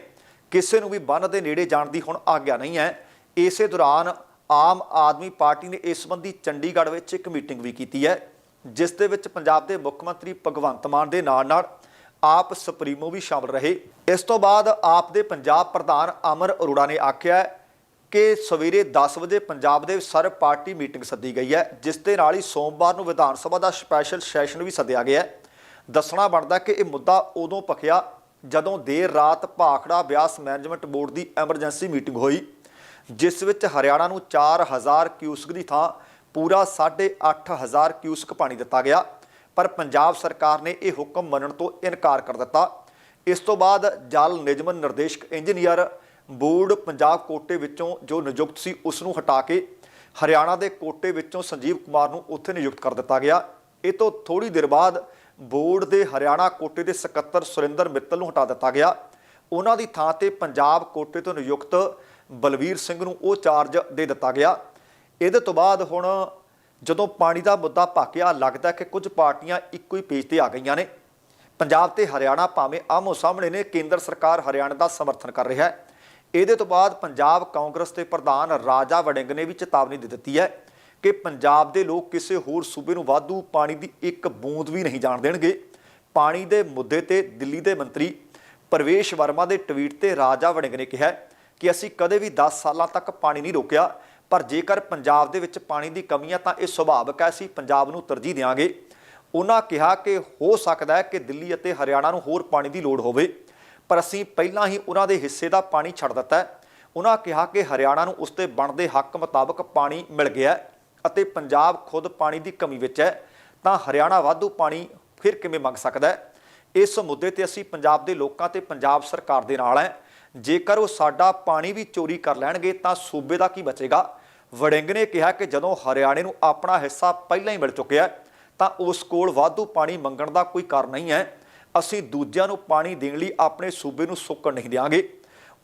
ਕਿਸੇ ਨੂੰ ਵੀ ਬੰਨ ਦੇ ਨੇੜੇ ਜਾਣ ਦੀ ਹੁਣ ਆਗਿਆ ਨਹੀਂ ਹੈ। ਇਸੇ ਦੌਰਾਨ ਆਮ ਆਦਮੀ ਪਾਰਟੀ ਨੇ ਇਸ ਸੰਬੰਧੀ ਚੰਡੀਗੜ੍ਹ ਵਿੱਚ ਇੱਕ ਮੀਟਿੰਗ ਵੀ ਕੀਤੀ ਹੈ, ਜਿਸ ਦੇ ਵਿੱਚ ਪੰਜਾਬ ਦੇ ਮੁੱਖ ਮੰਤਰੀ ਭਗਵੰਤ ਮਾਨ ਦੇ ਨਾਲ ਨਾਲ ਆਪ ਸੁਪਰੀਮੋ ਵੀ ਸ਼ਾਮਲ ਰਹੇ। ਇਸ ਤੋਂ ਬਾਅਦ ਆਪ ਦੇ ਪੰਜਾਬ ਪ੍ਰਧਾਨ ਅਮਰ ਅਰੋੜਾ ਨੇ ਆਖਿਆ ਕਿ ਸਵੇਰੇ 10 ਵਜੇ ਪੰਜਾਬ ਦੇ ਸਰ ਪਾਰਟੀ ਮੀਟਿੰਗ ਸੱਦੀ ਗਈ ਹੈ, ਜਿਸ ਦੇ ਨਾਲ ਹੀ ਸੋਮਵਾਰ ਨੂੰ ਵਿਧਾਨ ਸਭਾ ਦਾ ਸਪੈਸ਼ਲ ਸੈਸ਼ਨ ਵੀ ਸੱਦਿਆ ਗਿਆ ਹੈ। ਦੱਸਣਾ ਬਣਦਾ ਕਿ ਇਹ ਮੁੱਦਾ ਉਦੋਂ ਪਖਿਆ ਜਦੋਂ ਦੇਰ ਰਾਤ ਭਾਖੜਾ ਬਿਆਸ ਮੈਨੇਜਮੈਂਟ ਬੋਰਡ ਦੀ ਐਮਰਜੈਂਸੀ ਮੀਟਿੰਗ ਹੋਈ, ਜਿਸ ਵਿੱਚ ਹਰਿਆਣਾ ਨੂੰ 4000 ਕਿਊਸਕ ਦੀ ਥਾਂ ਪੂਰਾ 8500 ਕਿਊਸਕ ਪਾਣੀ ਦਿੱਤਾ ਗਿਆ। ਪਰ ਪੰਜਾਬ ਸਰਕਾਰ ਨੇ ਇਹ ਹੁਕਮ ਮੰਨਣ ਤੋਂ ਇਨਕਾਰ ਕਰ ਦਿੱਤਾ। ਇਸ ਤੋਂ ਬਾਅਦ ਜਲ ਨਿਯਮ ਨਿਰਦੇਸ਼ਕ ਇੰਜੀਨੀਅਰ ਬੋਰਡ ਪੰਜਾਬ ਕੋਟੇ ਵਿੱਚੋਂ ਜੋ ਨਿਯੁਕਤ ਸੀ ਉਸ ਨੂੰ ਹਟਾ ਕੇ ਹਰਿਆਣਾ ਦੇ ਕੋਟੇ ਵਿੱਚੋਂ ਸੰਜੀਵ ਕੁਮਾਰ ਨੂੰ ਉੱਥੇ ਨਿਯੁਕਤ ਕਰ ਦਿੱਤਾ ਗਿਆ। ਇਹ ਤੋਂ ਥੋੜੀ ਦੇਰ ਬਾਅਦ ਬੋਰਡ ਦੇ ਹਰਿਆਣਾ ਕੋਟੇ ਦੇ ਸਕੱਤਰ ਸੁਰਿੰਦਰ ਮਿੱਤਲ ਨੂੰ ਹਟਾ ਦਿੱਤਾ ਗਿਆ। ਉਹਨਾਂ ਦੀ ਥਾਂ ਤੇ ਪੰਜਾਬ ਕੋਟੇ ਤੋਂ ਨਿਯੁਕਤ ਬਲਵੀਰ ਸਿੰਘ ਨੂੰ ਉਹ ਚਾਰਜ ਦੇ ਦਿੱਤਾ ਗਿਆ। ਇਹਦੇ ਤੋਂ ਬਾਅਦ ਹੁਣ ਜਦੋਂ ਪਾਣੀ ਦਾ ਮੁੱਦਾ ਭਾਕਿਆ ਲੱਗਦਾ ਕਿ ਕੁਝ ਪਾਰਟੀਆਂ ਇੱਕੋ ਹੀ ਪੇਜ ਤੇ ਆ ਗਈਆਂ ਨੇ। ਪੰਜਾਬ ਤੇ ਹਰਿਆਣਾ ਭਾਵੇਂ ਆਮੋ ਸਾਹਮਣੇ ਨੇ, ਕੇਂਦਰ ਸਰਕਾਰ ਹਰਿਆਣਾ ਦਾ ਸਮਰਥਨ ਕਰ ਰਿਹਾ ਹੈ। ਇਹਦੇ ਤੋਂ ਬਾਅਦ ਪੰਜਾਬ ਕਾਂਗਰਸ ਦੇ ਪ੍ਰਧਾਨ ਰਾਜਾ ਵੜਿੰਗ ਨੇ ਵੀ ਚੇਤਾਵਨੀ ਦੇ ਦਿੱਤੀ ਹੈ ਕਿ ਪੰਜਾਬ ਦੇ ਲੋਕ ਕਿਸੇ ਹੋਰ ਸੂਬੇ ਨੂੰ ਵਾਧੂ ਪਾਣੀ ਦੀ ਇੱਕ ਬੂੰਦ ਵੀ ਨਹੀਂ ਜਾਣ ਦੇਣਗੇ। ਪਾਣੀ ਦੇ ਮੁੱਦੇ ਤੇ ਦਿੱਲੀ ਦੇ ਮੰਤਰੀ ਪਰਵੇਸ਼ ਵਰਮਾ ਦੇ ਟਵੀਟ ਤੇ ਰਾਜਾ ਵੜਿੰਗ ਨੇ ਕਿਹਾ ਕਿ ਅਸੀਂ ਕਦੇ ਵੀ 10 ਸਾਲਾਂ ਤੱਕ ਪਾਣੀ ਨਹੀਂ ਰੋਕਿਆ। ਪਰ ਜੇਕਰ ਪੰਜਾਬ ਦੇ ਵਿੱਚ ਪਾਣੀ ਦੀ ਕਮੀ ਹੈ ਤਾਂ ਇਹ ਸੁਭਾਵਿਕ ਹੈ, ਅਸੀਂ ਪੰਜਾਬ ਨੂੰ ਤਰਜੀਹ ਦੇਵਾਂਗੇ ਉਹਨਾਂ ਕਿਹਾ ਕਿ ਹੋ ਸਕਦਾ ਹੈ ਕਿ ਦਿੱਲੀ ਅਤੇ ਹਰਿਆਣਾ ਨੂੰ ਹੋਰ ਪਾਣੀ ਦੀ ਲੋੜ ਹੋਵੇ, ਪਰ ਅਸੀਂ ਪਹਿਲਾਂ ਹੀ ਉਹਨਾਂ ਦੇ ਹਿੱਸੇ ਦਾ ਪਾਣੀ ਛੱਡ ਦਿੱਤਾ ਹੈ। ਉਹਨਾਂ ਕਿਹਾ ਕਿ ਹਰਿਆਣਾ ਨੂੰ ਉਸ 'ਤੇ ਬਣਦੇ ਹੱਕ ਮੁਤਾਬਕ ਪਾਣੀ ਮਿਲ ਗਿਆ ਅਤੇ ਪੰਜਾਬ ਖੁਦ ਪਾਣੀ ਦੀ ਕਮੀ ਵਿੱਚ ਹੈ, ਤਾਂ ਹਰਿਆਣਾ ਵਾਧੂ ਪਾਣੀ ਫਿਰ ਕਿਵੇਂ ਮੰਗ ਸਕਦਾ ਹੈ? ਇਸ ਮੁੱਦੇ ਤੇ ਅਸੀਂ ਪੰਜਾਬ ਦੇ ਲੋਕਾਂ ਤੇ ਪੰਜਾਬ ਸਰਕਾਰ ਦੇ ਨਾਲ ਹੈ। ਜੇਕਰ ਉਹ ਸਾਡਾ ਪਾਣੀ ਵੀ ਚੋਰੀ ਕਰ ਲੈਣਗੇ ਤਾਂ ਸੂਬੇ ਦਾ ਕੀ ਬਚੇਗਾ? ਵੜਿੰਗ ਨੇ ਕਿਹਾ ਕਿ ਜਦੋਂ ਹਰਿਆਣੇ ਨੂੰ ਆਪਣਾ ਹਿੱਸਾ ਪਹਿਲਾਂ ਹੀ ਮਿਲ ਚੁੱਕਿਆ ਤਾਂ ਉਸ ਕੋਲ ਵਾਧੂ ਪਾਣੀ ਮੰਗਣ ਦਾ ਕੋਈ ਕਾਰਨ ਨਹੀਂ ਹੈ। ਅਸੀਂ ਦੂਜਿਆਂ ਨੂੰ ਪਾਣੀ ਦੇਣ ਲਈ ਆਪਣੇ ਸੂਬੇ ਨੂੰ ਸੁੱਕਣ ਨਹੀਂ ਦਿਆਂਗੇ।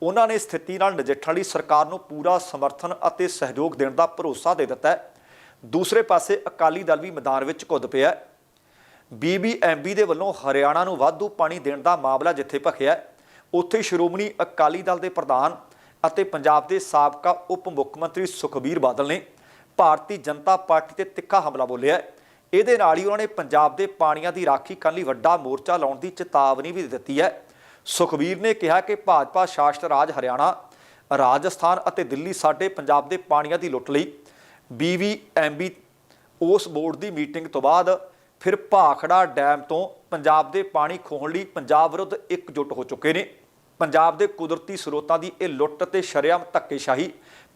ਉਹਨਾਂ ਨੇ ਸਥਿਤੀ ਨਾਲ ਨਜਿੱਠਣ ਲਈ ਸਰਕਾਰ ਨੂੰ ਪੂਰਾ ਸਮਰਥਨ ਅਤੇ ਸਹਿਯੋਗ ਦੇਣ ਦਾ ਭਰੋਸਾ ਦੇ ਦਿੱਤਾ ਹੈ। ਦੂਸਰੇ ਪਾਸੇ ਅਕਾਲੀ ਦਲ ਵੀ ਮੈਦਾਨ ਵਿੱਚ ਕੁੱਦ ਪਿਆ ਹੈ। ਬੀਬੀਐਮਬੀ ਦੇ ਵੱਲੋਂ ਹਰਿਆਣਾ ਨੂੰ ਵਾਧੂ ਪਾਣੀ ਦੇਣ ਦਾ ਮਾਮਲਾ ਜਿੱਥੇ ਭਖਿਆ ਉੱਥੇ ਸ਼੍ਰੋਮਣੀ ਅਕਾਲੀ ਦਲ ਦੇ ਪ੍ਰਧਾਨ ਅਤੇ ਪੰਜਾਬ ਦੇ ਸਾਬਕਾ ਉਪ ਮੁੱਖ ਮੰਤਰੀ ਸੁਖਬੀਰ ਬਾਦਲ ਨੇ ਭਾਰਤੀ ਜਨਤਾ ਪਾਰਟੀ ਤੇ ਤਿੱਖਾ ਹਮਲਾ ਬੋਲਿਆ ਇਹਦੇ ਨਾਲ ਹੀ ਉਹਨਾਂ ਨੇ ਪੰਜਾਬ ਦੇ ਪਾਣੀਆਂ ਦੀ ਰਾਖੀ ਕਰਨ ਲਈ ਵੱਡਾ ਮੋਰਚਾ ਲਾਉਣ ਦੀ ਚੇਤਾਵਨੀ ਵੀ ਦਿੱਤੀ ਹੈ। ਸੁਖਬੀਰ ਨੇ ਕਿਹਾ ਕਿ ਭਾਜਪਾ ਸ਼ਾਸਤ ਰਾਜ ਹਰਿਆਣਾ, ਰਾਜਸਥਾਨ ਅਤੇ ਦਿੱਲੀ ਸਾਡੇ ਪੰਜਾਬ ਦੇ ਪਾਣੀਆਂ ਦੀ ਲੁੱਟ ਲਈ ਬੀਵੀਐਮਬੀ ਉਸ ਬੋਰਡ ਦੀ ਮੀਟਿੰਗ ਤੋਂ ਬਾਅਦ ਫਿਰ ਭਾਖੜਾ ਡੈਮ ਤੋਂ ਪੰਜਾਬ ਦੇ ਪਾਣੀ ਖੋਹਣ ਲਈ ਪੰਜਾਬ ਵਿਰੁੱਧ ਇਕਜੁੱਟ ਹੋ ਚੁੱਕੇ ਨੇ। ਪੰਜਾਬ ਦੇ ਕੁਦਰਤੀ ਸਰੋਤਾਂ ਦੀ ਇਹ ਲੁੱਟ ਤੇ ਸ਼ਰੇਆਮ ਧੱਕੇਸ਼ਾਹੀ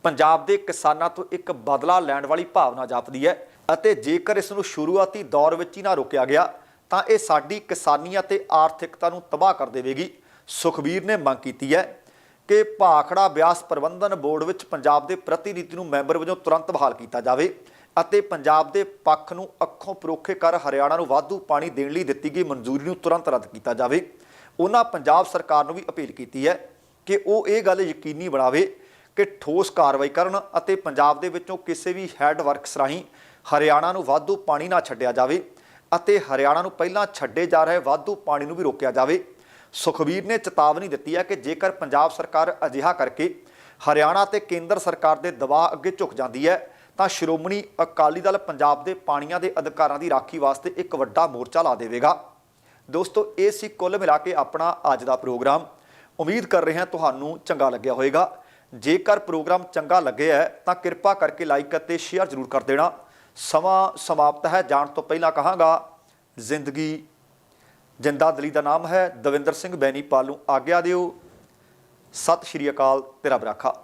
ਪੰਜਾਬ ਦੇ ਕਿਸਾਨਾਂ ਤੋਂ ਇੱਕ ਬਦਲਾ ਲੈਣ ਵਾਲੀ ਭਾਵਨਾ ਜਾਪਦੀ ਹੈ ਅਤੇ ਜੇਕਰ ਇਸ ਨੂੰ ਸ਼ੁਰੂਆਤੀ ਦੌਰ ਵਿੱਚ ਹੀ ਨਾ ਰੋਕਿਆ ਗਿਆ, ਤਾਂ ਇਹ ਸਾਡੀ ਕਿਸਾਨੀ ਅਤੇ ਆਰਥਿਕਤਾ ਨੂੰ ਤਬਾਹ ਕਰ ਦੇਵੇਗੀ। ਸੁਖਬੀਰ ਨੇ ਮੰਗ ਕੀਤੀ ਹੈ ਕਿ ਭਾਖੜਾ ਬਿਆਸ ਪ੍ਰਬੰਧਨ ਬੋਰਡ ਵਿੱਚ ਪੰਜਾਬ ਦੇ ਪ੍ਰਤੀਨਿਧੀ ਨੂੰ ਮੈਂਬਰ ਵਜੋਂ ਤੁਰੰਤ ਬਹਾਲ ਕੀਤਾ ਜਾਵੇ ਅਤੇ ਪੰਜਾਬ ਦੇ ਪੱਖ ਨੂੰ ਅੱਖੋਂ ਪਰੋਖੇ ਕਰ ਹਰਿਆਣਾ ਨੂੰ ਵਾਧੂ ਪਾਣੀ ਦੇਣ ਲਈ ਦਿੱਤੀ ਗਈ ਮਨਜ਼ੂਰੀ ਨੂੰ ਤੁਰੰਤ ਰੱਦ ਕੀਤਾ ਜਾਵੇ। ਉਹਨਾਂ ਪੰਜਾਬ ਸਰਕਾਰ ਨੂੰ ਵੀ ਅਪੀਲ ਕੀਤੀ ਹੈ ਕਿ ਉਹ ਇਹ ਗੱਲ ਯਕੀਨੀ ਬਣਾਵੇ ਕਿ ਠੋਸ ਕਾਰਵਾਈ ਕਰਨ ਅਤੇ ਪੰਜਾਬ ਦੇ ਵਿੱਚੋਂ ਕਿਸੇ ਵੀ ਹੈੱਡ ਵਰਕਸ ਰਾਹੀਂ ਹਰਿਆਣਾ ਨੂੰ ਵਾਧੂ ਪਾਣੀ ਨਾ ਛੱਡਿਆ ਜਾਵੇ ਅਤੇ ਹਰਿਆਣਾ ਨੂੰ ਪਹਿਲਾਂ ਛੱਡੇ ਜਾ ਰਹੇ ਵਾਧੂ ਪਾਣੀ ਨੂੰ ਵੀ ਰੋਕਿਆ ਜਾਵੇ। ਸੁਖਬੀਰ ਨੇ ਚੇਤਾਵਨੀ ਦਿੱਤੀ ਹੈ ਕਿ ਜੇਕਰ ਪੰਜਾਬ ਸਰਕਾਰ ਅਜਿਹਾ ਕਰਕੇ ਹਰਿਆਣਾ ਤੇ ਕੇਂਦਰ ਸਰਕਾਰ ਦੇ ਦਬਾਅ ਅੱਗੇ ਝੁਕ ਜਾਂਦੀ ਹੈ, ਤਾਂ ਸ਼੍ਰੋਮਣੀ ਅਕਾਲੀ ਦਲ ਪੰਜਾਬ ਦੇ ਪਾਣੀਆਂ ਦੇ ਅਧਿਕਾਰਾਂ ਦੀ ਰਾਖੀ ਵਾਸਤੇ ਇੱਕ ਵੱਡਾ ਮੋਰਚਾ ਲਾ ਦੇਵੇਗਾ। ਦੋਸਤੋ, ਇਹ ਸੀ ਕੁੱਲ ਮਿਲਾ ਕੇ ਆਪਣਾ ਅੱਜ ਦਾ ਪ੍ਰੋਗਰਾਮ। ਉਮੀਦ ਕਰ ਰਹੇ ਹਾਂ ਤੁਹਾਨੂੰ ਚੰਗਾ ਲੱਗਿਆ ਹੋਵੇਗਾ। ਜੇਕਰ ਪ੍ਰੋਗਰਾਮ ਚੰਗਾ ਲੱਗਿਆ ਤਾਂ ਕਿਰਪਾ ਕਰਕੇ ਲਾਈਕ ਅਤੇ ਸ਼ੇਅਰ ਜ਼ਰੂਰ ਕਰ ਦੇਣਾ। ਸਮਾਂ ਸਮਾਪਤ ਹੈ, ਜਾਣ ਤੋਂ ਪਹਿਲਾਂ ਕਹਾਂਗਾ, ਜ਼ਿੰਦਗੀ ਜਿੰਦਾ ਦਲੀ ਦਾ ਨਾਮ ਹੈ। ਦਵਿੰਦਰ ਸਿੰਘ ਬੈਨੀਪਾਲ ਨੂੰ ਆਗਿਆ ਦਿਓ। ਸਤਿ ਸ਼੍ਰੀ ਅਕਾਲ, ਤੇਰਾ ਬਰਾਖਾ।